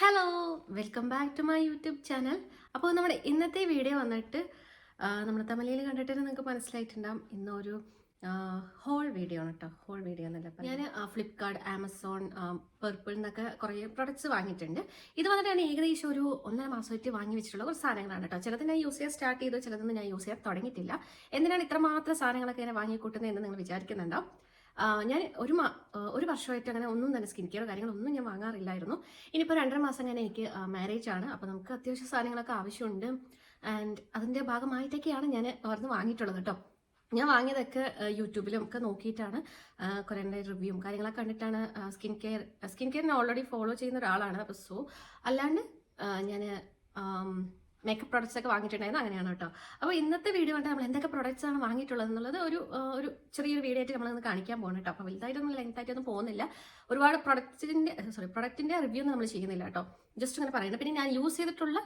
Hello welcome back to my YouTube channel അപ്പോൾ നമ്മുടെ ഇന്നത്തെ വീഡിയോ വന്നിട്ട് നമ്മുടെ തമിഴിൽ കണ്ടിട്ട് നിങ്ങൾക്ക് മനസ്സിലായിട്ടുണ്ടാകും ഇന്നൊരു ഹോൾ വീഡിയോ ആണ് കേട്ടോ ഹോൾ വീഡിയോ എന്നല്ല ഞാൻ ഫ്ലിപ്കാർട്ട് ആമസോൺ പെർപ്പിൾ എന്നൊക്കെ കുറേ പ്രൊഡക്ട്സ് വാങ്ങിയിട്ടുണ്ട്. ഇത് വന്നിട്ട് ഞാൻ ഏകദേശം ഒരു ഒന്നര മാസമായിട്ട് വാങ്ങി വെച്ചിട്ടുള്ള കുറച്ച് സാധനങ്ങളാണ് കേട്ടോ ചിലത് ഞാൻ യൂസ് ചെയ്യാൻ സ്റ്റാർട്ട് ചെയ്തു ചിലതൊന്നും ഞാൻ യൂസ് ചെയ്യാൻ തുടങ്ങിയിട്ടില്ല. എന്തിനാണ് ഇത്രമാത്രം സാധനങ്ങളൊക്കെ ഞാൻ വാങ്ങിക്കൂട്ടുന്നത് എന്ന് നിങ്ങൾ വിചാരിക്കുന്നുണ്ടാവും ഞാൻ ഒരു ഒരു വർഷമായിട്ട് അങ്ങനെ ഒന്നും തന്നെ സ്കിൻ കെയർ കാര്യങ്ങളൊന്നും ഞാൻ വാങ്ങാറില്ലായിരുന്നു. ഇനിയിപ്പോൾ രണ്ടര മാസം ഞാൻ എനിക്ക് മാരേജ് ആണ്. അപ്പോൾ നമുക്ക് അത്യാവശ്യ സാധനങ്ങളൊക്കെ ആവശ്യമുണ്ട്. ആൻഡ് അതിന്റെ ഭാഗമായിട്ടൊക്കെയാണ് ഞാൻ അവിടുന്ന് വാങ്ങിയിട്ടുള്ളത് കേട്ടോ. ഞാൻ വാങ്ങിയതൊക്കെ യൂട്യൂബിലും ഒക്കെ നോക്കിയിട്ടാണ് കുറേ റിവ്യൂവും കാര്യങ്ങളൊക്കെ കണ്ടിട്ടാണ് സ്കിൻ കെയർ സ്കിൻ കെയറിനെ ഓൾറെഡി ഫോളോ ചെയ്യുന്ന ഒരാളാണ്. അപ്പോൾ സോ അല്ലാണ്ട് ഞാൻ മേക്കപ്പ് പ്രോഡക്റ്റ്സ് ഒക്കെ വാങ്ങിയിട്ടുണ്ടായിരുന്നു. അങ്ങനെയാണ് കേട്ടോ. അപ്പോൾ ഇന്നത്തെ വീഡിയോ കണ്ട് നമ്മൾ എന്തൊക്കെ പ്രോഡക്റ്റ്സ് ആണ് വാങ്ങിയിട്ടുള്ളത് എന്നുള്ളത് ഒരു ഒരു ചെറിയൊരു വീഡിയോ ആയിട്ട് നമ്മളിന്ന് കാണിക്കാൻ പോകണം കേട്ടോ. അപ്പോൾ വലുതായിട്ടൊന്നും ലെങ്ത് ആയിട്ടൊന്നും പോകുന്നില്ല. ഒരുപാട് പ്രൊഡക്റ്റിന്റെ സോറി പ്രൊഡക്റ്റിന്റെ റിവ്യൂ ഒന്നും നമ്മൾ ചെയ്യുന്നില്ല കേട്ടോ. ജസ്റ്റ് ഇങ്ങനെ പറയുന്നത് പിന്നെ ഞാൻ യൂസ് ചെയ്തിട്ടുള്ള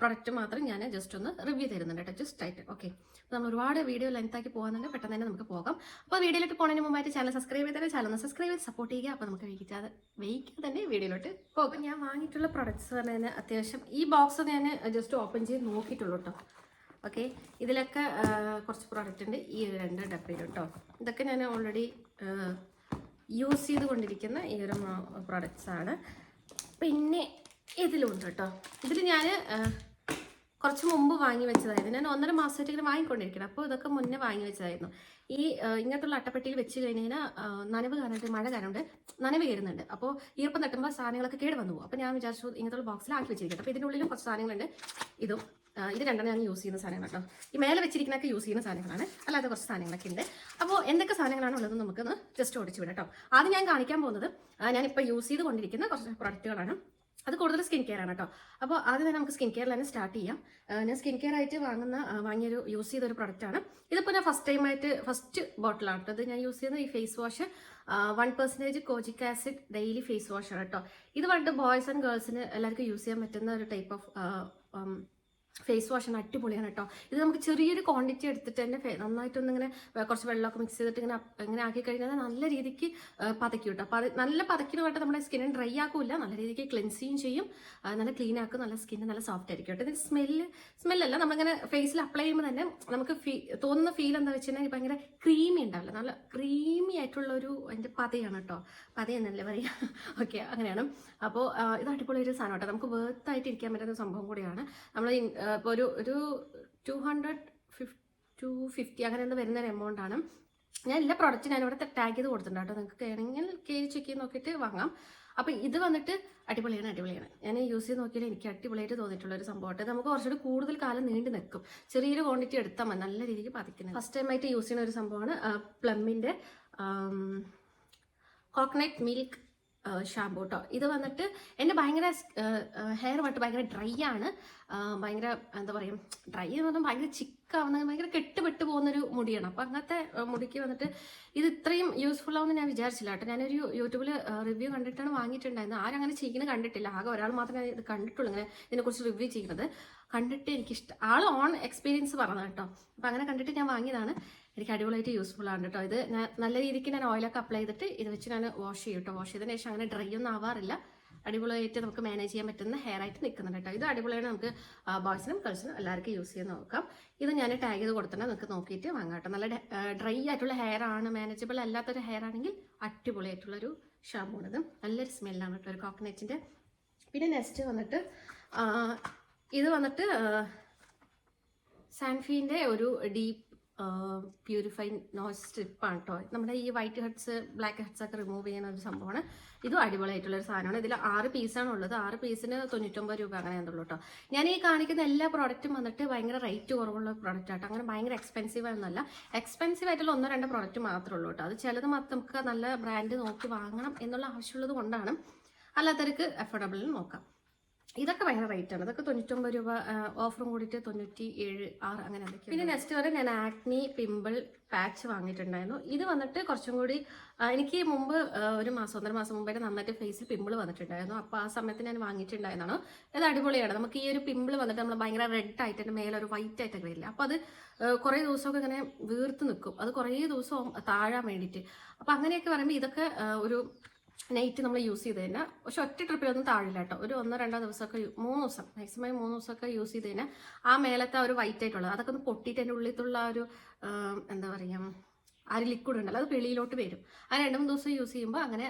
പ്രൊഡക്റ്റ് മാത്രം ഞാൻ ജസ്റ്റ് ഒന്ന് റിവ്യൂ തരുന്നുണ്ട് കേട്ടോ ജസ്റ്റ് ആയിട്ട്. ഓക്കെ നമ്മൾ ഒരുപാട് വീഡിയോ ലെങ്ത്താക്കി പോകുന്നുണ്ട് പെട്ടെന്ന് തന്നെ നമുക്ക് പോകാം. അപ്പോൾ വീഡിയോയിലോട്ട് പോകുന്നതിന് മുമ്പായിട്ട് ചാനൽ സബ്സ്ക്രൈബ് ചെയ്താൽ ചാനൽ ഒന്ന് സബ്സ്ക്രൈബ് ചെയ്ത് സപ്പോർട്ട് ചെയ്യുക. അപ്പോൾ നമുക്ക് വൈകിക്കാതെ വൈകിക്കാതെ തന്നെ വീഡിയോയിലോട്ട് പോകും. ഞാൻ വാങ്ങിയിട്ടുള്ള പ്രൊഡക്ട്സ് പറഞ്ഞാൽ അത്യാവശ്യം ഈ ബോക്സ് ഞാൻ ജസ്റ്റ് ഓപ്പൺ ചെയ്ത് നോക്കിയിട്ടുള്ളൂ കേട്ടോ. ഓക്കെ ഇതിലൊക്കെ കുറച്ച് പ്രോഡക്റ്റ് ഉണ്ട്. ഈ രണ്ട് ഡബ്ബയിൽ കേട്ടോ. ഇതൊക്കെ ഞാൻ ഓൾറെഡി യൂസ് ചെയ്തുകൊണ്ടിരിക്കുന്ന ഈ ഒരു പ്രോഡക്റ്റ്സാണ് പിന്നെ ഇതിലുണ്ട് കേട്ടോ. ഇതിൽ ഞാൻ കുറച്ച് മുമ്പ് വാങ്ങി വെച്ചതായിരുന്നു. ഞാൻ ഒന്നര മാസമായിട്ട് ഇങ്ങനെ വാങ്ങിക്കൊണ്ടിരിക്കണം അപ്പോൾ ഇതൊക്കെ മുന്നേ വാങ്ങി വെച്ചതായിരുന്നു. ഈ ഇങ്ങനത്തുള്ള അട്ടപ്പെട്ടിയിൽ വെച്ച് കഴിഞ്ഞ് കഴിഞ്ഞാൽ നനവ് കാരണമായിട്ട് മഴ കാരണമുണ്ട് നനവ് കയറുന്നുണ്ട്. അപ്പോൾ ഈർപ്പം തട്ടുമ്പോൾ സാധനങ്ങളൊക്കെ കേട് വന്നു പോകും. അപ്പോൾ ഞാൻ വിചാരിച്ചു ഇങ്ങനത്തുള്ള ബോക്സിൽ ആക്കി വെച്ചിരിക്കട്ടെ. അപ്പോൾ ഇതിനുള്ളിലും കുറച്ച് സാധനങ്ങളുണ്ട്. ഇതും ഇത് രണ്ടെണ്ണം ഞാൻ യൂസ് ചെയ്യുന്ന സാധനങ്ങൾ കേട്ടോ. ഈ മേലെ വെച്ചിരിക്കുന്നൊക്കെ യൂസ് ചെയ്യുന്ന സാധനങ്ങളാണ്. അല്ലാതെ കുറച്ച് സാധനങ്ങളൊക്കെ ഉണ്ട്. അപ്പോൾ എന്തൊക്കെ സാധനങ്ങളാണ് ഉള്ളത് നമുക്കൊന്ന് ജസ്റ്റ് ഓടിച്ചു വിടാം കേട്ടോ. ആദ്യം ഞാൻ കാണിക്കാൻ പോകുന്നത് ഞാനിപ്പോൾ യൂസ് ചെയ്ത് കൊണ്ടിരിക്കുന്ന കുറച്ച് പ്രൊഡക്റ്റുകളാണ് അത് കൂടുതൽ സ്കിൻ കെയർ ആണ് കേട്ടോ. അപ്പോൾ ആദ്യം തന്നെ നമുക്ക് സ്കിൻ കെയറിൽ തന്നെ സ്റ്റാർട്ട് ചെയ്യാം. ഞാൻ സ്കിൻ കെയർ ആയിട്ട് വാങ്ങുന്ന വാങ്ങിയൊരു യൂസ് ചെയ്തൊരു ആണ്. ഇതിപ്പോൾ ഞാൻ ഫസ്റ്റ് ടൈം ആയിട്ട് ഫസ്റ്റ് ബോട്ടിലാണ് ഇത് ഞാൻ യൂസ് ചെയ്യുന്ന ഈ face wash one percentage kojic acid daily face വാഷാണ് കേട്ടോ. ഇത് പണ്ട് ബോയ്സ് ആൻഡ് ഗേൾസിന് എല്ലാവർക്കും യൂസ് ചെയ്യാൻ പറ്റുന്ന ഒരു ടൈപ്പ് ഓഫ് ഫേസ് വാഷാണ് അടിപൊളിയാണ് കേട്ടോ. ഇത് നമുക്ക് ചെറിയൊരു ക്വാണ്ടിറ്റി എടുത്തിട്ട് തന്നെ നന്നായിട്ടൊന്ന് ഇങ്ങനെ കുറച്ച് വെള്ളമൊക്കെ മിക്സ് ചെയ്തിട്ട് ഇങ്ങനെ ഇങ്ങനെ ആക്കി കഴിഞ്ഞാൽ നല്ല രീതിക്ക് പതക്കി കിട്ടും. അപ്പോൾ അത് നല്ല വേണ്ട നമ്മുടെ സ്കിന്നിന് ഡ്രൈ ആക്കില്ല. നല്ല രീതിക്ക് ക്ലെൻസിങ് ചെയ്യും. നല്ല ക്ലീൻ ആക്കും. നല്ല സ്കിന്ന് നല്ല സോഫ്റ്റ് ആയിരിക്കും കേട്ടോ. ഇതിന് സ്മെല്ല് സ്മെല്ലല്ല നമ്മളിങ്ങനെ ഫേസിൽ അപ്ലൈ ചെയ്യുമ്പോൾ തന്നെ നമുക്ക് ഫീ തോന്നുന്ന ഫീൽ എന്താ വെച്ചിട്ടുണ്ടെങ്കിൽ ഭയങ്കര ക്രീമി ഉണ്ടാവില്ല. നല്ല ക്രീമി ആയിട്ടുള്ള ഒരു അതിന്റെ പതയാണ് കേട്ടോ. പതയെന്നല്ലേ പറയാ. ഓക്കെ അങ്ങനെയാണ്. അപ്പോൾ ഇത് അടിപൊളി ഒരു സാധനം കേട്ടോ നമുക്ക് വേർത്തായിട്ട് ഇരിക്കാൻ പറ്റുന്ന സംഭവം കൂടിയാണ്. നമ്മൾ ഇപ്പോൾ ഒരു ഒരു two hundred fifty two fifty അങ്ങനെ വരുന്ന ഒരു എമൗണ്ട് ആണ്. ഞാൻ എല്ലാ പ്രോഡക്റ്റും ഇവിടെ ടാഗ് ചെയ്ത് കൊടുത്തിട്ടുണ്ട് കേട്ടോ. നിങ്ങൾക്ക് വേണമെങ്കിൽ കയറി ചെക്ക് ചെയ്ത് നോക്കിയിട്ട് വാങ്ങാം. അപ്പോൾ ഇത് വന്നിട്ട് അടിപൊളിയാണ് അടിപൊളിയാണ്. ഞാൻ യൂസ് ചെയ്ത് നോക്കിയാൽ എനിക്ക് അടിപൊളിയായിട്ട് തോന്നിയിട്ടുള്ള ഒരു സംഭവമായിട്ട് നമുക്ക് കുറച്ചുകൂടി കൂടുതൽ കാലം നീണ്ടു നിൽക്കും. ചെറിയൊരു ക്വാണ്ടിറ്റി എടുത്താൽ മതി നല്ല രീതിക്ക് പതിക്കുന്നത്. ഫസ്റ്റ് ടൈം ആയിട്ട് യൂസ് ചെയ്യുന്ന ഒരു സംഭവമാണ് പ്ലമ്മിന്റെ കോക്കനട്ട് മിൽക്ക് ഷാമ്പൂ കേട്ടോ ഇത് വന്നിട്ട് എന്റെ ഭയങ്കര ഹെയർ വന്നിട്ട് ഭയങ്കര ഡ്രൈ ആണ്. ഭയങ്കര എന്താ പറയുക ഡ്രൈ എന്ന് പറഞ്ഞാൽ ഭയങ്കര ചിക്കാവുന്ന ഭയങ്കര കെട്ടുപെട്ട് പോകുന്നൊരു മുടിയാണ്. അപ്പം അങ്ങനത്തെ മുടിക്ക് വന്നിട്ട് ഇത് ഇത്രയും യൂസ്ഫുൾ ആവുമെന്ന് ഞാൻ വിചാരിച്ചില്ല കേട്ടോ. ഞാനൊരു യൂട്യൂബിൽ റിവ്യൂ കണ്ടിട്ടാണ് വാങ്ങിയിട്ടുണ്ടായിരുന്നത് ആരും അങ്ങനെ ചെയ്യുന്നത് കണ്ടിട്ടില്ല. ആകെ ഒരാൾ മാത്രമേ ഇത് കണ്ടിട്ടുള്ളൂ ഇങ്ങനെ ഇതിനെക്കുറിച്ച് റിവ്യൂ ചെയ്യുന്നത്. കണ്ടിട്ട് എനിക്കിഷ്ടം ആൾ ഓൺ എക്സ്പീരിയൻസ് പറഞ്ഞു കേട്ടോ. അപ്പം അങ്ങനെ കണ്ടിട്ട് ഞാൻ വാങ്ങിയതാണ്. എനിക്ക് അടിപൊളിയായിട്ട് യൂസ്ഫുൾ ആണ് കേട്ടോ ഇത് ഞാൻ നല്ല രീതിക്ക് ഞാൻ ഓയിലൊക്കെ അപ്ലൈ ചെയ്തിട്ട് ഇത് വെച്ച് ഞാൻ വാഷ് ചെയ്യും കേട്ടോ വാഷ് ചെയ്തതിന് ശേഷം അങ്ങനെ ഡ്രൈ ഒന്നും ആവാറില്ല. അടിപൊളിയായിട്ട് നമുക്ക് മാനേജ് ചെയ്യാൻ പറ്റുന്ന ഹെയർ ആയിട്ട് നിൽക്കുന്നുണ്ട് കേട്ടോ ഇത് അടിപൊളിയാണ് നമുക്ക് ബോയ്സിനും ഗേൾസിനും എല്ലാവർക്കും യൂസ് ചെയ്യാൻ നോക്കാം. ഇത് ഞാൻ ടാഗ് ചെയ്ത് കൊടുത്തിട്ടുണ്ട്. നിങ്ങൾക്ക് നോക്കിയിട്ട് വാങ്ങാം കേട്ടോ നല്ല ഡ്രൈ ആയിട്ടുള്ള ഹെയർ ആണ് മാനേജബിൾ അല്ലാത്തൊരു ഹെയർ ആണെങ്കിൽ അടിപൊളിയായിട്ടുള്ളൊരു ഷാമ്പൂ ആണ് നല്ലൊരു സ്മെല്ലാണ് കേട്ടോ ഒരു കോക്കനറ്റിന്റെ പിന്നെ നെക്സ്റ്റ് വന്നിട്ട് ഇത് വന്നിട്ട് സാൻഫീന്റെ ഒരു ഡീപ്പ് പ്യൂരിഫൈ നോസ് സ്ട്രിപ്പാണ് കേട്ടോ നമ്മുടെ ഈ വൈറ്റ് ഹെഡ്സ് ബ്ലാക്ക് ഹെഡ്സ് ഒക്കെ റിമൂവ് ചെയ്യുന്ന ഒരു സംഭവമാണ്. ഇതും അടിപൊളിയായിട്ടുള്ള ഒരു സാധനമാണ്. ഇതിൽ ആറ് പീസാണ് ഉള്ളത്. ആറ് പീസിന് തൊണ്ണൂറ്റൊമ്പത് രൂപ അങ്ങനെ ഉള്ളൂ കേട്ടോ ഞാൻ ഈ കാണിക്കുന്ന എല്ലാ പ്രോഡക്റ്റും വന്നിട്ട് ഭയങ്കര റേറ്റ് കുറവുള്ള പ്രോഡക്റ്റ് ആട്ടോ അങ്ങനെ ഭയങ്കര എക്സ്പെൻസീവ് ആണെന്നല്ല. എക്സ്പെൻസീവ് ആയിട്ടുള്ള ഒന്നോ രണ്ടോ പ്രോഡക്റ്റ് മാത്രമേ ഉള്ളൂ കേട്ടോ അത് ചിലത് മാത്രം നമുക്ക് നല്ല ബ്രാൻഡ് നോക്കി വാങ്ങണം എന്നുള്ള ആവശ്യമുള്ളത് കൊണ്ടാണ്. അല്ലാത്തവർക്ക് അഫോർഡബിളിൽ നോക്കാം. ഇതൊക്കെ ഭയങ്കര റേറ്റ് ആണ്. ഇതൊക്കെ തൊണ്ണൂറ്റൊമ്പത് രൂപ ഓഫറും കൂടിയിട്ട് തൊണ്ണൂറ്റി ഏഴ് ആറ് അങ്ങനെ പിന്നെ നെക്സ്റ്റ് വരെ ഞാൻ ആക്നി പിമ്പിൾ പാച്ച് വാങ്ങിയിട്ടുണ്ടായിരുന്നു. ഇത് വന്നിട്ട് കുറച്ചും കൂടി എനിക്ക് മുമ്പ് ഒരു മാസം ഒന്നര മാസം മുമ്പ് തന്നെ നന്നായിട്ട് ഫേസിൽ പിമ്പിൾ വന്നിട്ടുണ്ടായിരുന്നു. അപ്പോൾ ആ സമയത്ത് ഞാൻ വാങ്ങിയിട്ടുണ്ടായിരുന്നാണ് ഇത് അടിപൊളിയാണ്. നമുക്ക് ഈ ഒരു പിമ്പിൾ വന്നിട്ട് നമ്മൾ ഭയങ്കര റെഡ് ആയിട്ട് എന്റെ മേലെ ഒരു വൈറ്റ് ആയിട്ടൊക്കെ വരില്ല? അപ്പോൾ അത് കുറേ ദിവസമൊക്കെ ഇങ്ങനെ വീർത്ത് നിൽക്കും അത് കുറേ ദിവസം താഴാൻ വേണ്ടിയിട്ട്. അപ്പോൾ അങ്ങനെയൊക്കെ പറയുമ്പോൾ ഇതൊക്കെ ഒരു നൈറ്റ് നമ്മൾ യൂസ് ചെയ്ത് കഴിഞ്ഞാൽ പക്ഷെ ഒറ്റ ട്രിപ്പിലൊന്നും താഴില്ല കേട്ടോ ഒരു ഒന്നോ രണ്ടോ ദിവസമൊക്കെ മൂന്ന് ദിവസം മാക്സിമം മൂന്ന് ദിവസമൊക്കെ യൂസ് ചെയ്ത് കഴിഞ്ഞാൽ ആ മേലത്തെ ഒരു വൈറ്റ് ആയിട്ടുള്ളത് അതൊക്കെ ഒന്ന് പൊട്ടിയിട്ട് അതിന്റെ ഉള്ളിലുള്ള ഒരു എന്താ പറയുക ആ ഒരു ലിക്വിഡ് ഉണ്ടല്ലോ അത് വെളിയിലോട്ട് വരും. ആ രണ്ട് മൂന്ന് ദിവസം യൂസ് ചെയ്യുമ്പോൾ അങ്ങനെ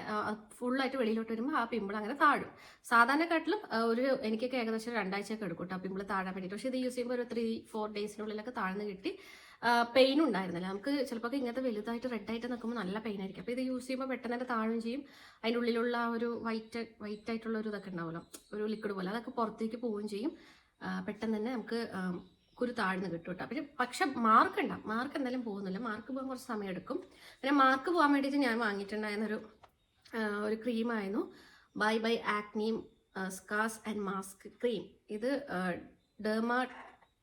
ഫുള്ളായിട്ട് വെളിയിലോട്ട് വരുമ്പോൾ ആ പിമ്പിൾ അങ്ങനെ താഴും. സാധാരണക്കാട്ടിലും ഒരു എനിക്കൊക്കെ ഏകദേശം രണ്ടാഴ്ചയൊക്കെ എടുക്കും കേട്ടോ പിമ്പിൾ താഴാൻ വേണ്ടിയിട്ട് പക്ഷേ ഇത് യൂസ് ചെയ്യുമ്പോൾ ഒരു ത്രീ ഫോർ ഡേയ്സിനുള്ളിലൊക്കെ താഴ്ന്ന് കിട്ടി പെയിൻ ഉണ്ടായിരുന്നില്ല. നമുക്ക് ചിലപ്പോൾ ഇങ്ങനത്തെ വലുതായിട്ട് റെഡ് ആയിട്ട് നിൽക്കുമ്പോൾ നല്ല പെയിൻ ആയിരിക്കും. അപ്പോൾ ഇത് യൂസ് ചെയ്യുമ്പോൾ പെട്ടെന്ന് തന്നെ താഴും ചെയ്യും. അതിന്റെ ഉള്ളിലുള്ള ഒരു വൈറ്റ് വൈറ്റ് ആയിട്ടുള്ള ഒരു ഇതൊക്കെ ഉണ്ടാവുമല്ലോ. ഒരു ലിക്വിഡ് പോലെ. അതൊക്കെ പുറത്തേക്ക് പോവുകയും ചെയ്യും. പെട്ടെന്ന് തന്നെ നമുക്ക് കുരു താഴ്ന്ന് കിട്ടും കേട്ടോ. പിന്നെ പക്ഷെ മാർക്ക് ഉണ്ടാവും മാർക്ക് എന്തായാലും പോകുന്നില്ല. മാർക്ക് പോകാൻ കുറച്ച് സമയം എടുക്കും പിന്നെ മാർക്ക് പോകാൻ വേണ്ടിയിട്ട് ഞാൻ വാങ്ങിയിട്ടുണ്ടായിരുന്നൊരു ഒരു ക്രീമായിരുന്നു bye bye ആക്നീം scars and mask cream ഇത് ഡെർമ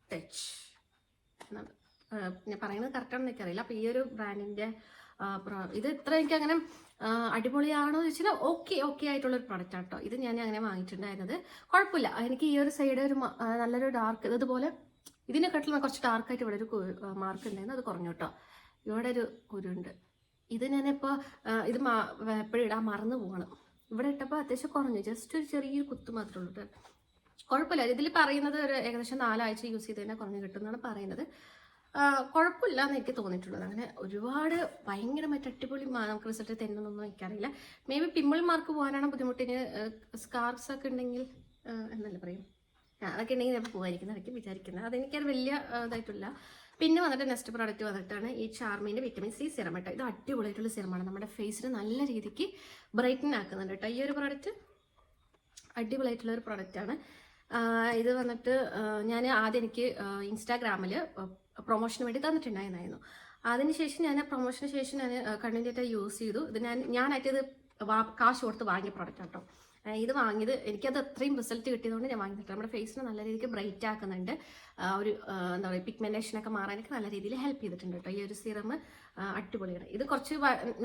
ടച്ച് ഞാൻ പറയുന്നത് കറക്റ്റാണെന്ന് എനിക്കറിയില്ല. അപ്പോൾ ഈ ഒരു ബ്രാൻഡിന്റെ ഇത് ഇത്ര എനിക്ക് അങ്ങനെ അടിപൊളിയാണോ എന്ന് വെച്ചാൽ ഓക്കെ ഓക്കെ ആയിട്ടുള്ള ഒരു പ്രൊഡക്റ്റ് ആട്ടോ ഇത് ഞാൻ അങ്ങനെ വാങ്ങിയിട്ടുണ്ടായിരുന്നത് കുഴപ്പമില്ല. എനിക്ക് ഈ ഒരു സൈഡ് ഒരു നല്ലൊരു ഡാർക്ക് ഇതുപോലെ ഇതിനെക്കാട്ടിലും കുറച്ച് ഡാർക്കായിട്ട് ഇവിടെ ഒരു മാർക്ക് ഉണ്ടായിരുന്നു അത് കുറഞ്ഞു കേട്ടോ ഇവിടെ ഒരു കുരുണ്ട്. ഇത് ഞാനിപ്പോൾ ഇത് എപ്പോഴും ഇടാൻ മറന്നു പോകണം ഇവിടെ ഇട്ടപ്പോൾ അത്യാവശ്യം കുറഞ്ഞു. ജസ്റ്റ് ഒരു ചെറിയൊരു കുത്ത് മാത്രമേ ഉള്ളൂ കേട്ടോ കുഴപ്പമില്ല. ഇതിൽ പറയുന്നത് ഒരു ഏകദേശം നാലാഴ്ച യൂസ് ചെയ്ത് തന്നെ കുറഞ്ഞു കിട്ടുമെന്നാണ് പറയുന്നത്. ആ, കുഴപ്പമില്ല എന്ന് എനിക്ക് തോന്നിയിട്ടുള്ളത്. അങ്ങനെ ഒരുപാട് ഭയങ്കരമായിട്ട് അടിപൊളി നമുക്ക് റിസൾട്ട് തരുന്നതൊന്നും എനിക്കറിയില്ല. മേ ബി പിമ്പിൾ മാർക്ക് പോകാനാണ് ബുദ്ധിമുട്ടിന് സ്കാർസ് ഒക്കെ ഉണ്ടെങ്കിൽ എന്നല്ല പറയും? അതൊക്കെ ഉണ്ടെങ്കിൽ ഞാൻ പോകാതിരിക്കുന്ന അതൊക്കെ വിചാരിക്കുന്നത്. അതെനിക്കത് വലിയ ഇതായിട്ടില്ല. പിന്നെ വന്നിട്ട് നെക്സ്റ്റ് പ്രോഡക്റ്റ് വന്നിട്ടാണ് ഈ ചാർമിന്റെ വിറ്റമിൻ സി സിറം കേട്ടോ. ഇത് അടിപൊളിയായിട്ടുള്ള സിറമാണ് നമ്മുടെ ഫേസിന് നല്ല രീതിക്ക് ബ്രൈറ്റൻ ആക്കുന്നുണ്ട് കേട്ടോ. ഈ ഒരു പ്രോഡക്റ്റ് അടിപൊളിയായിട്ടുള്ള ഒരു പ്രോഡക്റ്റാണ് ഇത് വന്നിട്ട് ഞാൻ ആദ്യം എനിക്ക് ഇൻസ്റ്റാഗ്രാമിൽ പ്രൊമോഷന് വേണ്ടി തന്നിട്ടുണ്ടായിരുന്നു അതിനുശേഷം ഞാൻ പ്രൊമോഷന് ശേഷം ഞാൻ കണ്ടിന്യൂറ്റ് യൂസ് ചെയ്തു. ഇത് ഞാൻ ഞാനായിട്ട് ഇത് കാശ് കൊടുത്ത് വാങ്ങിയ പ്രൊഡക്റ്റ് കേട്ടോ ഇത് വാങ്ങിയത് എനിക്കത് അത്രയും റിസൾട്ട് കിട്ടിയതുകൊണ്ട് ഞാൻ വാങ്ങിയിട്ടുണ്ട് നമ്മുടെ ഫേസിനെ നല്ല രീതിക്ക് ബ്രൈറ്റ് ആക്കുന്നുണ്ട്. ഒരു എന്താ പറയുക പിഗ്മെന്റേഷനൊക്കെ മാറാനൊക്കെ നല്ല രീതിയിൽ ഹെൽപ്പ് ചെയ്തിട്ടുണ്ട് കേട്ടോ ഈ ഒരു സിറം അടിപൊളിയാണ്. ഇത് കുറച്ച്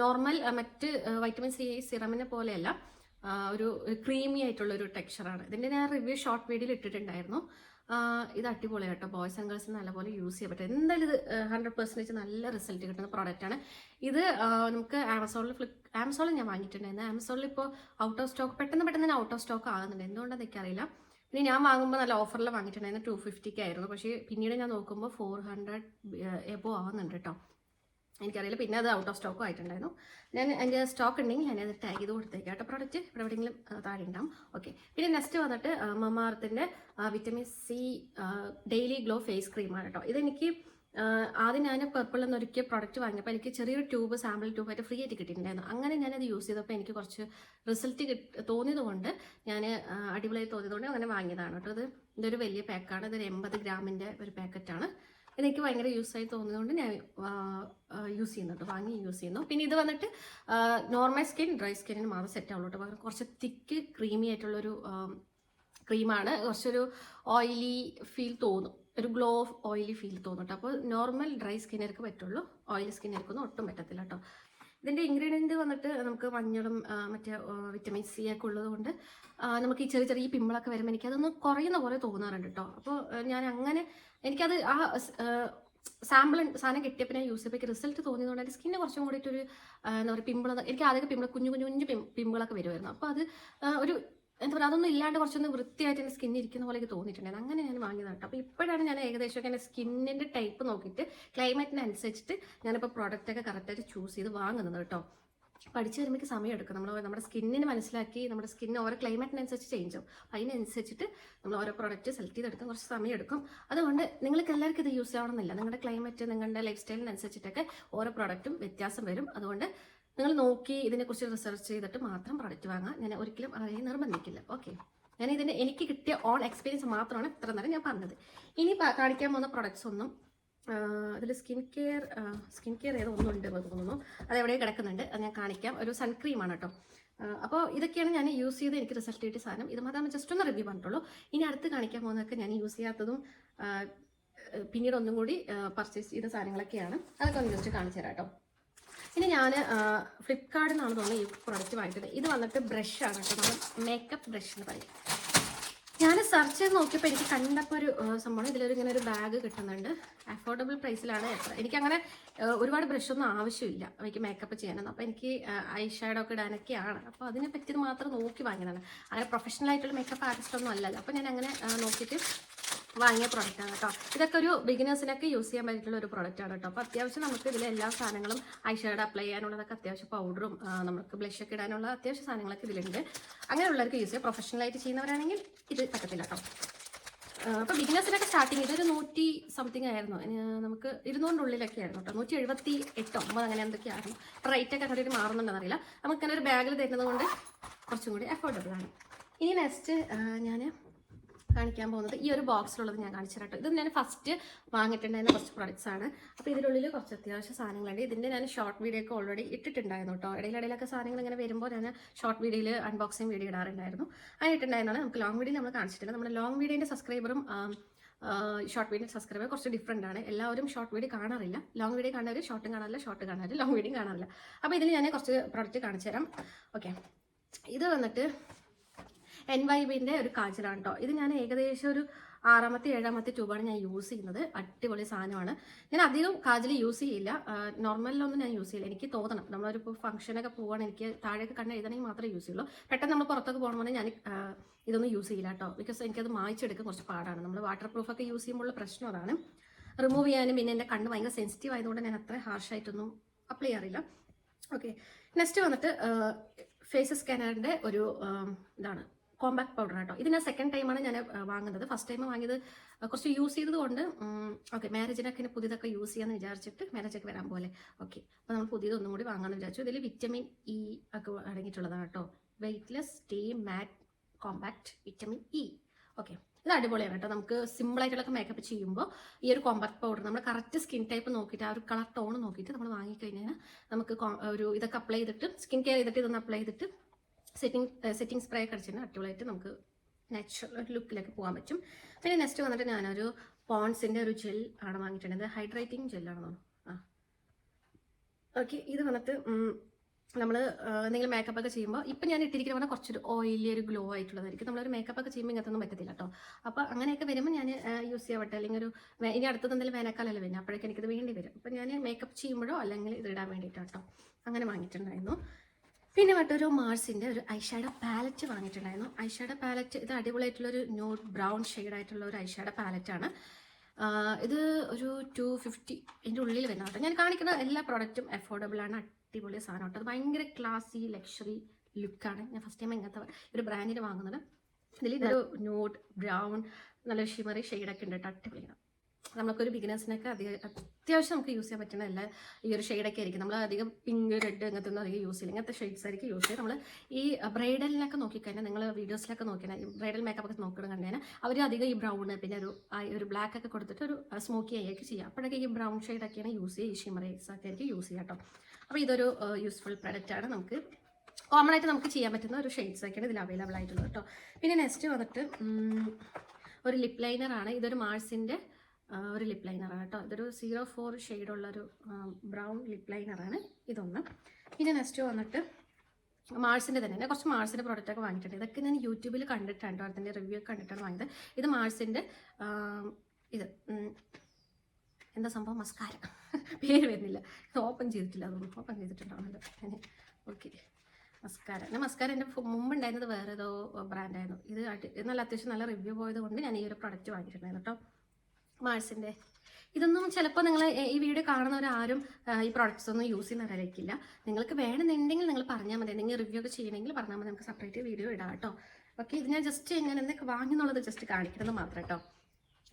നോർമൽ മറ്റ് വൈറ്റമിൻ സി സിറമിനെ പോലെയല്ല. ഒരു ക്രീമി ആയിട്ടുള്ള ഒരു ടെക്സ്ചറാണ് ഇതിന്റെ ഞാൻ റിവ്യൂ ഷോർട്ട് വീഡിയോയിൽ ഇട്ടിട്ടുണ്ടായിരുന്നു. ഇത് അടിപൊളിയാണ് കേട്ടോ. ബോയ്സ് ആൻഡ് ഗേൾസ് നല്ലപോലെ യൂസ് ചെയ്യാൻ പറ്റും. എന്തായാലും ഇത് ഹൺഡ്രഡ് പെർസെന്റേജ് നല്ല റിസൾട്ട് കിട്ടുന്ന പ്രോഡക്റ്റാണ് ഇത് നമുക്ക് ആമസോണിൽ ഫ്ലിപ്പ് ആമസോണിൽ ഞാൻ വാങ്ങിയിട്ടുണ്ടായിരുന്നു. ആമസോണിൽ ഇപ്പോൾ ഔട്ട് ഓഫ് സ്റ്റോക്ക് പെട്ടെന്ന് പെട്ടെന്ന് തന്നെ ഔട്ട് ഓഫ് സ്റ്റോക്ക് ആകുന്നുണ്ട്. എന്തുകൊണ്ടാണെന്ന് എനിക്കറിയില്ല. പിന്നെ ഞാൻ വാങ്ങുമ്പോൾ നല്ല ഓഫറിൽ വാങ്ങിയിട്ടുണ്ടായിരുന്നു. ടു ഫിഫ്റ്റിക്ക് ആയിരുന്നു പക്ഷേ പിന്നീട് ഞാൻ നോക്കുമ്പോൾ ഫോർ ഹൺഡ്രഡ് എബോ ആവുന്നുണ്ട് കേട്ടോ. എനിക്കറിയില്ല. പിന്നെ അത് ഔട്ട് ഓഫ് സ്റ്റോക്കും ആയിട്ടുണ്ടായിരുന്നു. ഞാൻ എന്റെ സ്റ്റോക്ക് ഉണ്ടെങ്കിൽ ഞാൻ അത് ടാഗ് ചെയ്ത് കൊടുത്തേക്കാം കേട്ടോ. പ്രോഡക്റ്റ് ഇവിടെ എവിടെയെങ്കിലും താഴെ ഉണ്ടാവും. ഓക്കെ പിന്നെ നെക്സ്റ്റ് വന്നിട്ട് മമാർത്തിന്റെ vitamin C daily glow face ക്രീമാണ് കേട്ടോ. ഇതെനിക്ക് ആദ്യം ഞാൻ പർപ്പിൾ എന്നൊരുക്കിയ പ്രോഡക്റ്റ് വാങ്ങിയപ്പോൾ എനിക്ക് ചെറിയൊരു ട്യൂബ് സാമ്പിൾ ട്യൂബായിട്ട് ഫ്രീ ആയിട്ട് കിട്ടിയിട്ടുണ്ടായിരുന്നു. അങ്ങനെ ഞാനത് യൂസ് ചെയ്തപ്പോൾ എനിക്ക് കുറച്ച് റിസൾട്ട് കിട്ടി തോന്നിയത് കൊണ്ട് ഞാൻ അടിപൊളിയായി തോന്നിയത് കൊണ്ട് അങ്ങനെ വാങ്ങിയതാണ് കേട്ടോ. ഇത് ഇതൊരു വലിയ പാക്കാണ് ഇതൊരു എൺപത് ഗ്രാമിന്റെ ഒരു പാക്കറ്റാണ് എനിക്ക് ഭയങ്കര യൂസ് ആയി തോന്നിയതുകൊണ്ട് ഞാൻ യൂസ് ചെയ്യുന്നുണ്ട് വാങ്ങി യൂസ് ചെയ്യുന്നു. പിന്നെ ഇത് വന്നിട്ട് നോർമൽ സ്കിൻ ഡ്രൈ സ്കിന്നിന് മാത്രം സെറ്റ് ആവുള്ളൂ കേട്ടോ. കുറച്ച് തിക്ക് ക്രീമി ആയിട്ടുള്ളൊരു ക്രീമാണ് കുറച്ചൊരു ഓയിലി ഫീൽ തോന്നും. ഒരു ഗ്ലോ ഓഫ് ഓയിലി ഫീൽ തോന്നും കേട്ടോ. അപ്പോൾ നോർമൽ ഡ്രൈ സ്കിന്നർക്ക് പറ്റുള്ളൂ. ഓയിലി സ്കിന്നർക്കൊന്നും ഒട്ടും പറ്റത്തില്ല കേട്ടോ. ഇതിന്റെ ഇൻഗ്രീഡിയന്റ് വന്നിട്ട് നമുക്ക് മഞ്ഞളും മറ്റേ വിറ്റമിൻ സി ഒക്കെ ഉള്ളതുകൊണ്ട് നമുക്ക് ഈ ചെറിയ ചെറിയ പിമ്പിളൊക്കെ വരുമ്പോൾ എനിക്കതൊന്ന് കുറയുന്ന പോലെ തോന്നാറുണ്ട് കേട്ടോ അപ്പോൾ ഞാൻ അങ്ങനെ എനിക്കത് ആ സാമ്പിൾ സാധനം കിട്ടിയപ്പോൾ ഞാൻ യൂസ് ചെയ്തപ്പോൾ റിസൾട്ട് തോന്നിയതുകൊണ്ട് എന്റെ സ്കിന്നിന് കുറച്ചും കൂടി ഒരു ആ, എന്താ പറയുക പിമ്പിൾ എനിക്ക് ആദ്യമൊക്കെ പിമ്പിൾ കുഞ്ഞു കുഞ്ഞു കുഞ്ഞു പിമ്പിളൊക്കെ വരുമായിരുന്നു അപ്പോൾ അത് ഒരു എന്താ പറയുക അതൊന്നും ഇല്ലാണ്ട് കുറച്ചൊന്ന് വൃത്തിയായിട്ട് എന്റെ സ്കിൻ ഇരിക്കുന്ന പോലെ എനിക്ക് തോന്നിയിട്ടുണ്ടായിരുന്നു അങ്ങനെ ഞാൻ വാങ്ങിയതാണ് കേട്ടോ അപ്പോൾ ഇപ്പോഴാണ് ഞാൻ ഏകദേശമൊക്കെ എന്റെ സ്കിന്നിന്റെ ടൈപ്പ് നോക്കിയിട്ട് ക്ലൈമറ്റിനനുസരിച്ചിട്ട് ഞാനിപ്പോൾ പ്രോഡക്റ്റൊക്കെ കറക്റ്റായിട്ട് ചൂസ് ചെയ്ത് വാങ്ങുന്നത് കേട്ടോ. പഠിച്ചു വരുമ്പോൾ സമയം എടുക്കും. നമ്മൾ നമ്മുടെ സ്കിന്നിന് മനസ്സിലാക്കി നമ്മുടെ സ്കിന്ന് ഓരോ ക്ലൈമറ്റിനനുസരിച്ച് ചേഞ്ച് ആവും. അതിനനുസരിച്ചിട്ട് നമ്മൾ ഓരോ പ്രോഡക്റ്റ് സെലക്ട് ചെയ്തെടുക്കാൻ കുറച്ച് സമയം എടുക്കും. അതുകൊണ്ട് നിങ്ങൾക്ക് എല്ലാവർക്കും ഇത് യൂസ് ആവണമെന്നില്ല. നിങ്ങളുടെ ക്ലൈമറ്റ് നിങ്ങളുടെ ലൈഫ് സ്റ്റൈലിനനുസരിച്ചിട്ടൊക്കെ ഓരോ പ്രോഡക്റ്റും വ്യത്യാസം വരും. അതുകൊണ്ട് നിങ്ങൾ നോക്കി ഇതിനെക്കുറിച്ച് റിസർച്ച് ചെയ്തിട്ട് മാത്രം പ്രോഡക്റ്റ് വാങ്ങാം. ഞാൻ ഒരിക്കലും ആരെയും നിർബന്ധിക്കില്ല. ഓക്കെ ഞാൻ ഇതിന്റെ എനിക്ക് കിട്ടിയ ഓൺ എക്സ്പീരിയൻസ് മാത്രമാണ് ഇത്ര നേരം ഞാൻ പറഞ്ഞത്. ഇനി കാണിക്കാൻ പോകുന്ന പ്രൊഡക്ട്സ് ഒന്നും അതിൽ സ്കിൻ കെയർ സ്കിൻ കെയർ ഏതോ ഒന്നുണ്ട് തോന്നുന്നു. അത് എവിടെ കിടക്കുന്നുണ്ട്. അത് ഞാൻ കാണിക്കാം. ഒരു സൺക്രീമാണ് കേട്ടോ അപ്പോൾ ഇതൊക്കെയാണ് ഞാൻ യൂസ് ചെയ്ത് എനിക്ക് റിസൾട്ട് കിട്ടിയ സാധനം. ഇത് മാത്രമേ ജസ്റ്റ് ഒന്ന് റിവ്യൂ പറഞ്ഞിട്ടുള്ളൂ. ഇനി അടുത്ത് കാണിക്കാൻ പോകുന്നതൊക്കെ ഞാൻ യൂസ് ചെയ്യാത്തതും പിന്നീട് ഒന്നും കൂടി പർച്ചേസ് ചെയ്ത സാധനങ്ങളൊക്കെയാണ്. അതൊക്കെ ഒന്ന് ജസ്റ്റ് കാണിച്ചു തരാം കേട്ടോ ഇനി ഞാൻ ഫ്ലിപ്കാർട്ടിൽ നിന്നാണ് തോന്നുന്നത് ഈ പ്രോഡക്റ്റ് വാങ്ങിച്ചത്. ഇത് വന്നിട്ട് ബ്രഷാണ് കേട്ടോ. നമ്മൾ മേക്കപ്പ് ബ്രഷ് എന്ന് പറയും. ഞാൻ സെർച്ച് ചെയ്ത് നോക്കിയപ്പോൾ എനിക്ക് കണ്ടപ്പോൾ ഒരു സംഭവം. ഇതിലൊരു ഇങ്ങനെ ഒരു ബാഗ് കിട്ടുന്നുണ്ട്. അഫോർഡബിൾ പ്രൈസിലാണ് എത്ര. എനിക്കങ്ങനെ ഒരുപാട് ബ്രഷൊന്നും ആവശ്യമില്ല എനിക്ക് മേക്കപ്പ് ചെയ്യാനൊന്നും. അപ്പോൾ എനിക്ക് ഐ ഷാഡോ ഒക്കെ ഇടാനൊക്കെയാണ്. അപ്പോൾ അതിനെ പറ്റിയത് മാത്രം നോക്കി വാങ്ങിയതാണ്. അങ്ങനെ പ്രൊഫഷണൽ ആയിട്ടുള്ള മേക്കപ്പ് ആർട്ടിസ്റ്റ് ഒന്നും അല്ലല്ലോ. അപ്പോൾ ഞാൻ അങ്ങനെ നോക്കിയിട്ട് വാങ്ങിയ പ്രൊഡക്റ്റാണ് കേട്ടോ ഇതൊക്കെ ഒരു ബിഗിനേഴ്സിനൊക്കെ യൂസ് ചെയ്യാൻ പറ്റിയിട്ടുള്ള ഒരു പ്രൊഡക്റ്റാണ് കേട്ടോ അപ്പോൾ അത്യാവശ്യം നമുക്ക് ഇതിലെ എല്ലാ സാധനങ്ങളും ഐ ഷാഡ് അപ്ലൈ ചെയ്യാനുള്ളതൊക്കെ അത്യാവശ്യം പൗഡറും നമുക്ക് ബ്ലഷ് ഒക്കെ ഇടാനുള്ള അത്യാവശ്യം സാധനങ്ങളൊക്കെ ഇതിലുണ്ട്. അങ്ങനെയുള്ളവർക്ക് യൂസ് ചെയ്യാം. പ്രൊഫഷണലായിട്ട് ചെയ്യുന്നവരാണെങ്കിൽ ഇത് പറ്റത്തില്ല കേട്ടോ അപ്പോൾ ബിഗിനേഴ്സിനൊക്കെ സ്റ്റാർട്ടിങ് ഇതൊരു നൂറ്റി സംതിങ് ആയിരുന്നു നമുക്ക് ഇരുന്നൂറിന്റെ ഉള്ളിലൊക്കെ ആയിരുന്നു കേട്ടോ നൂറ്റി എഴുപത്തി എട്ടോ ഒമ്പത് അങ്ങനെ എന്തൊക്കെയായിരുന്നു. റേറ്റ് ഒക്കെ അങ്ങനെ ഒരു അറിയില്ല. നമുക്ക് ഇങ്ങനെ ഒരു ബാഗിൽ തരുന്നത് കൊണ്ട് കുറച്ചും കൂടി അഫോർഡബിൾ ആണ്. ഇനി നെക്സ്റ്റ് ഞാൻ കാണിക്കാൻ പോകുന്നത്. ഈ ഒരു ബോക്സിലുള്ളത് ഞാൻ കാണിച്ചു കേട്ടോ. ഇത് ഞാൻ ഫസ്റ്റ് വാങ്ങിയിട്ടുണ്ടായിരുന്ന കുറച്ച് പ്രൊഡക്ട്സ് ആണ്. അപ്പോൾ ഇതിനുള്ളിൽ കുറച്ച് അത്യാവശ്യം സാധനങ്ങളുണ്ട്. ഇതിന്റെ ഞാൻ ഷോർട്ട് വീഡിയോ ഒക്കെ ഓൾറെഡി ഇട്ടിട്ടുണ്ടായിരുന്നു കേട്ടോ. ഇടയിലിടയിലൊക്കെ സാധനങ്ങൾ ഇങ്ങനെ വരുമ്പോൾ ഞാൻ ഷോർട്ട് വീഡിയോയിൽ അൺബോക്സിങ് വീഡിയോ ഇടാറുണ്ടായിരുന്നു. അത് ഇട്ടുണ്ടായിരുന്നതാണ് നമുക്ക് ലോങ് വീഡിയോ നമ്മൾ കാണിച്ചിട്ടില്ല നമ്മുടെ ലോങ് വീഡിയോന്റെ സബ്സ്ക്രൈബറും ഷോർട്ട് വീഡിയോ സബ്സ്ക്രൈബർ കുറച്ച് ഡിഫറെന്റ് ആണ്. എല്ലാവരും ഷോർട്ട് വീഡിയോ കാണാറില്ല. ലോങ് വീഡിയോ കാണാറ് ഷോർട്ടും കാണാറില്ല ഷോർട്ട് കാണാറില്ല. ലോങ് വീഡിയോ കാണാറില്ല. അപ്പോൾ ഇതിൽ ഞാൻ കുറച്ച് പ്രൊഡക്റ്റ് കാണിച്ചു തരാം. ഓക്കെ ഇത് വന്നിട്ട് എൻ വൈ വൈബിന്റെ ഒരു കാജലാണ് കേട്ടോ ഇത് ഞാൻ ഏകദേശം ഒരു ആറാമത്തെ ഏഴാമത്തെ ട്യൂബാണ് ഞാൻ യൂസ് ചെയ്യുന്നത്. അടിപൊളി സാധനമാണ്. ഞാൻ അധികം കാജൽ യൂസ് ചെയ്യില്ല. നോർമലിലൊന്നും ഞാൻ യൂസ് ചെയ്യില്ല. എനിക്ക് തോന്നണം. നമ്മളൊരു ഫംഗ്ഷനൊക്കെ പോവാണ് എനിക്ക് താഴേക്ക് കണ്ണ് എഴുതണമെങ്കിൽ മാത്രമേ യൂസ് ചെയ്യുള്ളൂ. പെട്ടെന്ന് നമ്മൾ പുറത്തൊക്കെ പോകണമെന്ന് ഞാൻ ഇതൊന്നും യൂസ് ചെയ്യില്ല കേട്ടോ ബിക്കോസ് എനിക്കത് മായ്ച്ചെടുക്കാൻ കുറച്ച് പാടാണ്. നമ്മൾ വാട്ടർ പ്രൂഫൊക്കെ യൂസ് ചെയ്യുമ്പോൾ പ്രശ്നം അതാണ്. റിമൂവ് ചെയ്യാനും പിന്നെ എന്റെ കണ്ണ് ഭയങ്കര സെൻസിറ്റീവ് ആയതുകൊണ്ട് ഞാൻ അത്ര ഹാർഷായിട്ടൊന്നും അപ്ലൈ ചെയ്യാറില്ല. ഓക്കെ നെക്സ്റ്റ് വന്നിട്ട് ഫേസ് സ്കാനറിന്റെ ഒരു ഇതാണ്. കോമ്പാക്ട് പൗഡർ കേട്ടോ ഇത് ഞാൻ സെക്കൻഡ് ടൈമാണ് ഞാൻ വാങ്ങുന്നത്. ഫസ്റ്റ് ടൈം വാങ്ങിയത് കുറച്ച് യൂസ് ചെയ്തതുകൊണ്ട് ഓക്കെ മാരേജിനൊക്കെ പുതിയതൊക്കെ യൂസ് ചെയ്യാമെന്ന് വിചാരിച്ചിട്ട് മാരേജൊക്കെ വരാൻ പോലെ. ഓക്കെ അപ്പോൾ നമ്മൾ പുതിയതൊന്നും കൂടി വാങ്ങാമെന്ന് വിചാരിച്ചു. ഇതിൽ വിറ്റമിൻ ഇ ഒക്കെ അടങ്ങിയിട്ടുള്ളതാണ് കേട്ടോ weightless stay matte compact vitamin E okay ഇത് അടിപൊളിയാണ് കേട്ടോ നമുക്ക് സിമ്പിൾ ആയിട്ടുള്ള മേക്കപ്പ് ചെയ്യുമ്പോൾ ഈ ഒരു കോമ്പാക്ട് പൗഡർ നമ്മൾ കറക്റ്റ് സ്കിൻ ടൈപ്പ് നോക്കിയിട്ട് ആ ഒരു കളർ ടോൺ നോക്കിയിട്ട് നമ്മൾ വാങ്ങിക്കഴിഞ്ഞാൽ നമുക്ക് ഒരു ഇതൊക്കെ അപ്ലൈ ചെയ്തിട്ട് സ്കിൻ കെയർ ചെയ്തിട്ട് ഇതൊന്ന് അപ്ലൈ ചെയ്തിട്ട് സെറ്റിംഗ് സെറ്റിംഗ് സ്പ്രേ ഒക്കെ അടിച്ചിട്ട് അടിപൊളിയായിട്ട് നമുക്ക് നാച്ചുറൽ ലുക്കിലേക്ക് പോകാൻ പറ്റും. പിന്നെ നെക്സ്റ്റ് വന്നിട്ട് ഞാനൊരു പോൺസിന്റെ ഒരു ജെൽ ആണ് വാങ്ങിയിട്ടുള്ളത്. ഹൈഡ്രേറ്റിംഗ് ജെല്ലാണെന്ന് തോന്നുന്നു. ആ. ഓക്കെ ഇത് വന്നിട്ട് നമ്മൾ എന്തെങ്കിലും മേക്കപ്പ് ഒക്കെ ചെയ്യുമ്പോൾ ഇപ്പം ഞാൻ ഇട്ടിരിക്കുന്ന പറഞ്ഞാൽ കുറച്ചൊരു ഓയിലി ഒരു ഗ്ലോ ആയിട്ടുള്ളതായിരിക്കും. നമ്മളൊരു മേക്കപ്പ് ഒക്കെ ചെയ്യുമ്പോൾ ഇങ്ങനത്തൊന്നും പറ്റത്തില്ല കേട്ടോ അപ്പോൾ അങ്ങനെയൊക്കെ വരുമ്പോൾ ഞാൻ യൂസ് ചെയ്യാൻ പറ്റും അല്ലെങ്കിൽ ഒരു ഇനി അടുത്തത് എന്തെങ്കിലും വേനൽക്കാലമല്ലേ വരുന്നത് അപ്പോഴേക്കും എനിക്കത് വേണ്ടി വരും. അപ്പം ഞാൻ മേക്കപ്പ് ചെയ്യുമ്പോഴോ അല്ലെങ്കിൽ ഇതിടാൻ വേണ്ടിയിട്ടോ കേട്ടോ അങ്ങനെ വാങ്ങിയിട്ടുണ്ടായിരുന്നു. പിന്നെ മറ്റൊരു മാർസിന്റെ ഒരു ഐഷാഡ പാലറ്റ് വാങ്ങിയിട്ടുണ്ടായിരുന്നു. ഐഷാഡ പാലറ്റ് ഇത് അടിപൊളിയായിട്ടുള്ളൊരു ന്യൂഡ് ബ്രൗൺ ആയിട്ടുള്ള ഒരു ഐഷാഡോ പാലറ്റാണ് ഇത് ഒരു ടു ഫിഫ്റ്റി ഇതിന്റെ ഉള്ളിൽ വരുന്ന കേട്ടോ. ഞാൻ കാണിക്കുന്ന എല്ലാ പ്രോഡക്റ്റും അഫോർഡബിൾ ആണ്. അടിപൊളി സാധനം കേട്ടോ. അത് ഭയങ്കര ക്ലാസി ലക്ഷറി ലുക്കാണ് ഞാൻ ഫസ്റ്റ് ടൈം ഇങ്ങനത്തെ ഒരു ബ്രാൻഡിന് വാങ്ങുന്നത്. ഇതിൽ ഇതൊരു ന്യൂഡ് ബ്രൗൺ നല്ല ഷിമറി ഷെയ്ഡൊക്കെ ഉണ്ട് കേട്ടോ. അടിപൊളിയാണ്. നമുക്കൊരു ബിഗിനേഴ്സിനൊക്കെ അധികം അത്യാവശ്യം നമുക്ക് യൂസ് ചെയ്യാൻ പറ്റുന്ന എല്ലാ ഈ ഒരു ഷെയ്ഡൊക്കെ ആയിരിക്കും. നമ്മൾ അധികം പിങ്ക് റെഡ് അങ്ങനത്തെ ഒന്നും അധികം യൂസ് ചെയ്യില്ല. ഇങ്ങനത്തെ ഷെയ്ഡ്സ് ആയിരിക്കും യൂസ് ചെയ്യുക. നമ്മൾ ഈ ബ്രൈഡലിനൊക്കെ നോക്കിക്കഴിഞ്ഞാൽ നിങ്ങൾ വീഡിയോസിലൊക്കെ നോക്കിയാൽ ബ്രൈഡൽ മേക്കപ്പ് ഒക്കെ നോക്കണം കണ്ടുകഴിഞ്ഞാൽ അവർ അധികം ഈ ബ്രൗൺ പിന്നെ ഒരു ഒരു ബ്ലാക്ക് ഒക്കെ കൊടുത്തിട്ട് ഒരു സ്മോക്കി ആയിരിക്കും ചെയ്യുക. അപ്പോഴൊക്കെ ഈ ബ്രൗൺ ഷെയ്ഡൊക്കെയാണ് യൂസ് ചെയ്യുക. ഈ ഷിമറേസ് ഒക്കെ ആയിരിക്കും യൂസ് ചെയ്യുക കേട്ടോ. അപ്പോൾ ഇതൊരു യൂസ്ഫുൾ പ്രൊഡക്റ്റ് ആണ് നമുക്ക്. കോമൺ ആയിട്ട് നമുക്ക് ചെയ്യാൻ പറ്റുന്ന ഒരു ഷെയ്ഡ്സ് ഒക്കെയാണ് ഇതിൽ അവൈലബിൾ ആയിട്ടുള്ളത് കേട്ടോ. പിന്നെ നെക്സ്റ്റ് വന്നിട്ട് ഒരു ലിപ് ലൈനർ ആണ്. ഇതൊരു മാർസിന്റെ ഒരു ലിപ് ലൈനറാണ് കേട്ടോ. ഇതൊരു സീറോ ഫോർ ഷെയ്ഡുള്ളൊരു ബ്രൗൺ ലിപ് ലൈനറാണ് ഇതൊന്ന്. പിന്നെ നെക്സ്റ്റ് വന്നിട്ട് മാർസിന്റെ തന്നെ. കുറച്ച് മാർസിന്റെ പ്രോഡക്റ്റൊക്കെ വാങ്ങിയിട്ടുണ്ട്. ഇതൊക്കെ ഞാൻ യൂട്യൂബിൽ കണ്ടിട്ടാണ് കേട്ടോ. അതിന്റെ റിവ്യൂ കണ്ടിട്ടാണ് വാങ്ങിയത്. ഇത് മാർസിന്റെ ഇത് എന്താ സംഭവം? മസ്കാര പേര് വരുന്നില്ല. ഇത് ഓപ്പൺ ചെയ്തിട്ടില്ല അതൊന്നും ഓപ്പൺ ചെയ്തിട്ടുണ്ടാവുന്നല്ലോ ഞാൻ ഓക്കെ മസ്കാര ഞാൻ മസ്കാര എന്റെ മുമ്പ് ഉണ്ടായിരുന്നത് വേറെ ഏതോ ബ്രാൻഡായിരുന്നു ഇത് നല്ല അത്യാവശ്യം നല്ല റിവ്യൂ പോയത് കൊണ്ട് ഞാൻ ഈ ഒരു പ്രൊഡക്റ്റ് വാങ്ങിയിട്ടുണ്ടായിരുന്നു കേട്ടോ. മാർസിന്റെ ഇതൊന്നും ചിലപ്പോൾ നിങ്ങൾ ഈ വീഡിയോ കാണുന്നവരാരും ഈ പ്രോഡക്റ്റ്സ് ഒന്നും യൂസ് ചെയ്യുന്നവരായിരിക്കില്ല നിങ്ങൾക്ക് വേണമെന്നുണ്ടെങ്കിൽ നിങ്ങൾ പറഞ്ഞാൽ മതി. എന്തെങ്കിലും റിവ്യൂ ഒക്കെ ചെയ്യണമെങ്കിൽ പറഞ്ഞാൽ മതി. നമുക്ക് സെപ്പറേറ്റ് വീഡിയോ ഇടാം കേട്ടോ. ഓക്കെ ഇത് ഞാൻ ജസ്റ്റ് എങ്ങനെ എന്തൊക്കെ വാങ്ങി എന്നുള്ളത് ജസ്റ്റ് കാണിക്കുന്നത് മാത്രം കേട്ടോ.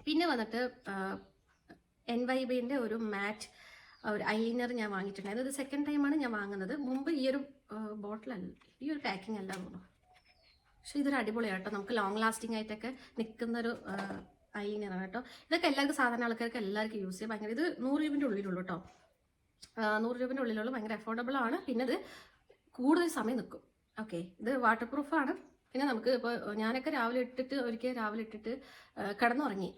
പിന്നെ വന്നിട്ട് എൻ വൈ ബിന്റെ ഒരു മാറ്റ് ഒരു ഐലൈനർ ഞാൻ വാങ്ങിയിട്ടുണ്ടായിരുന്നു. ഇത് സെക്കൻഡ് ടൈമാണ് ഞാൻ വാങ്ങുന്നത്. മുമ്പ് ഈ ഒരു ബോട്ടിലല്ല ഈ ഒരു പാക്കിംഗ് അല്ല തോന്നുന്നു. പക്ഷെ ഇതൊരു അടിപൊളിയാണ് കേട്ടോ. നമുക്ക് ലോങ് ലാസ്റ്റിംഗ് ആയിട്ടൊക്കെ നിൽക്കുന്ന ഒരു ഐലൈനറാണ് കേട്ടോ. ഇതൊക്കെ എല്ലാവർക്കും സാധാരണ ആൾക്കാർക്ക് എല്ലാവർക്കും യൂസ് ചെയ്യാം. ഭയങ്കര ഇത് നൂറ് രൂപന്റെ ഉള്ളിലുള്ളൂ കേട്ടോ. നൂറ് രൂപന്റെ ഉള്ളിലുള്ള ഭയങ്കര അഫോർഡബിൾ ആണ്. പിന്നെ ഇത് കൂടുതൽ സമയം നിൽക്കും ഓക്കെ ഇത് വാട്ടർ പ്രൂഫാണ് പിന്നെ നമുക്ക് ഇപ്പോൾ ഞാനൊക്കെ രാവിലെ ഇട്ടിട്ട് ഒരിക്കൽ രാവിലെ ഇട്ടിട്ട് കിടന്നുറങ്ങി.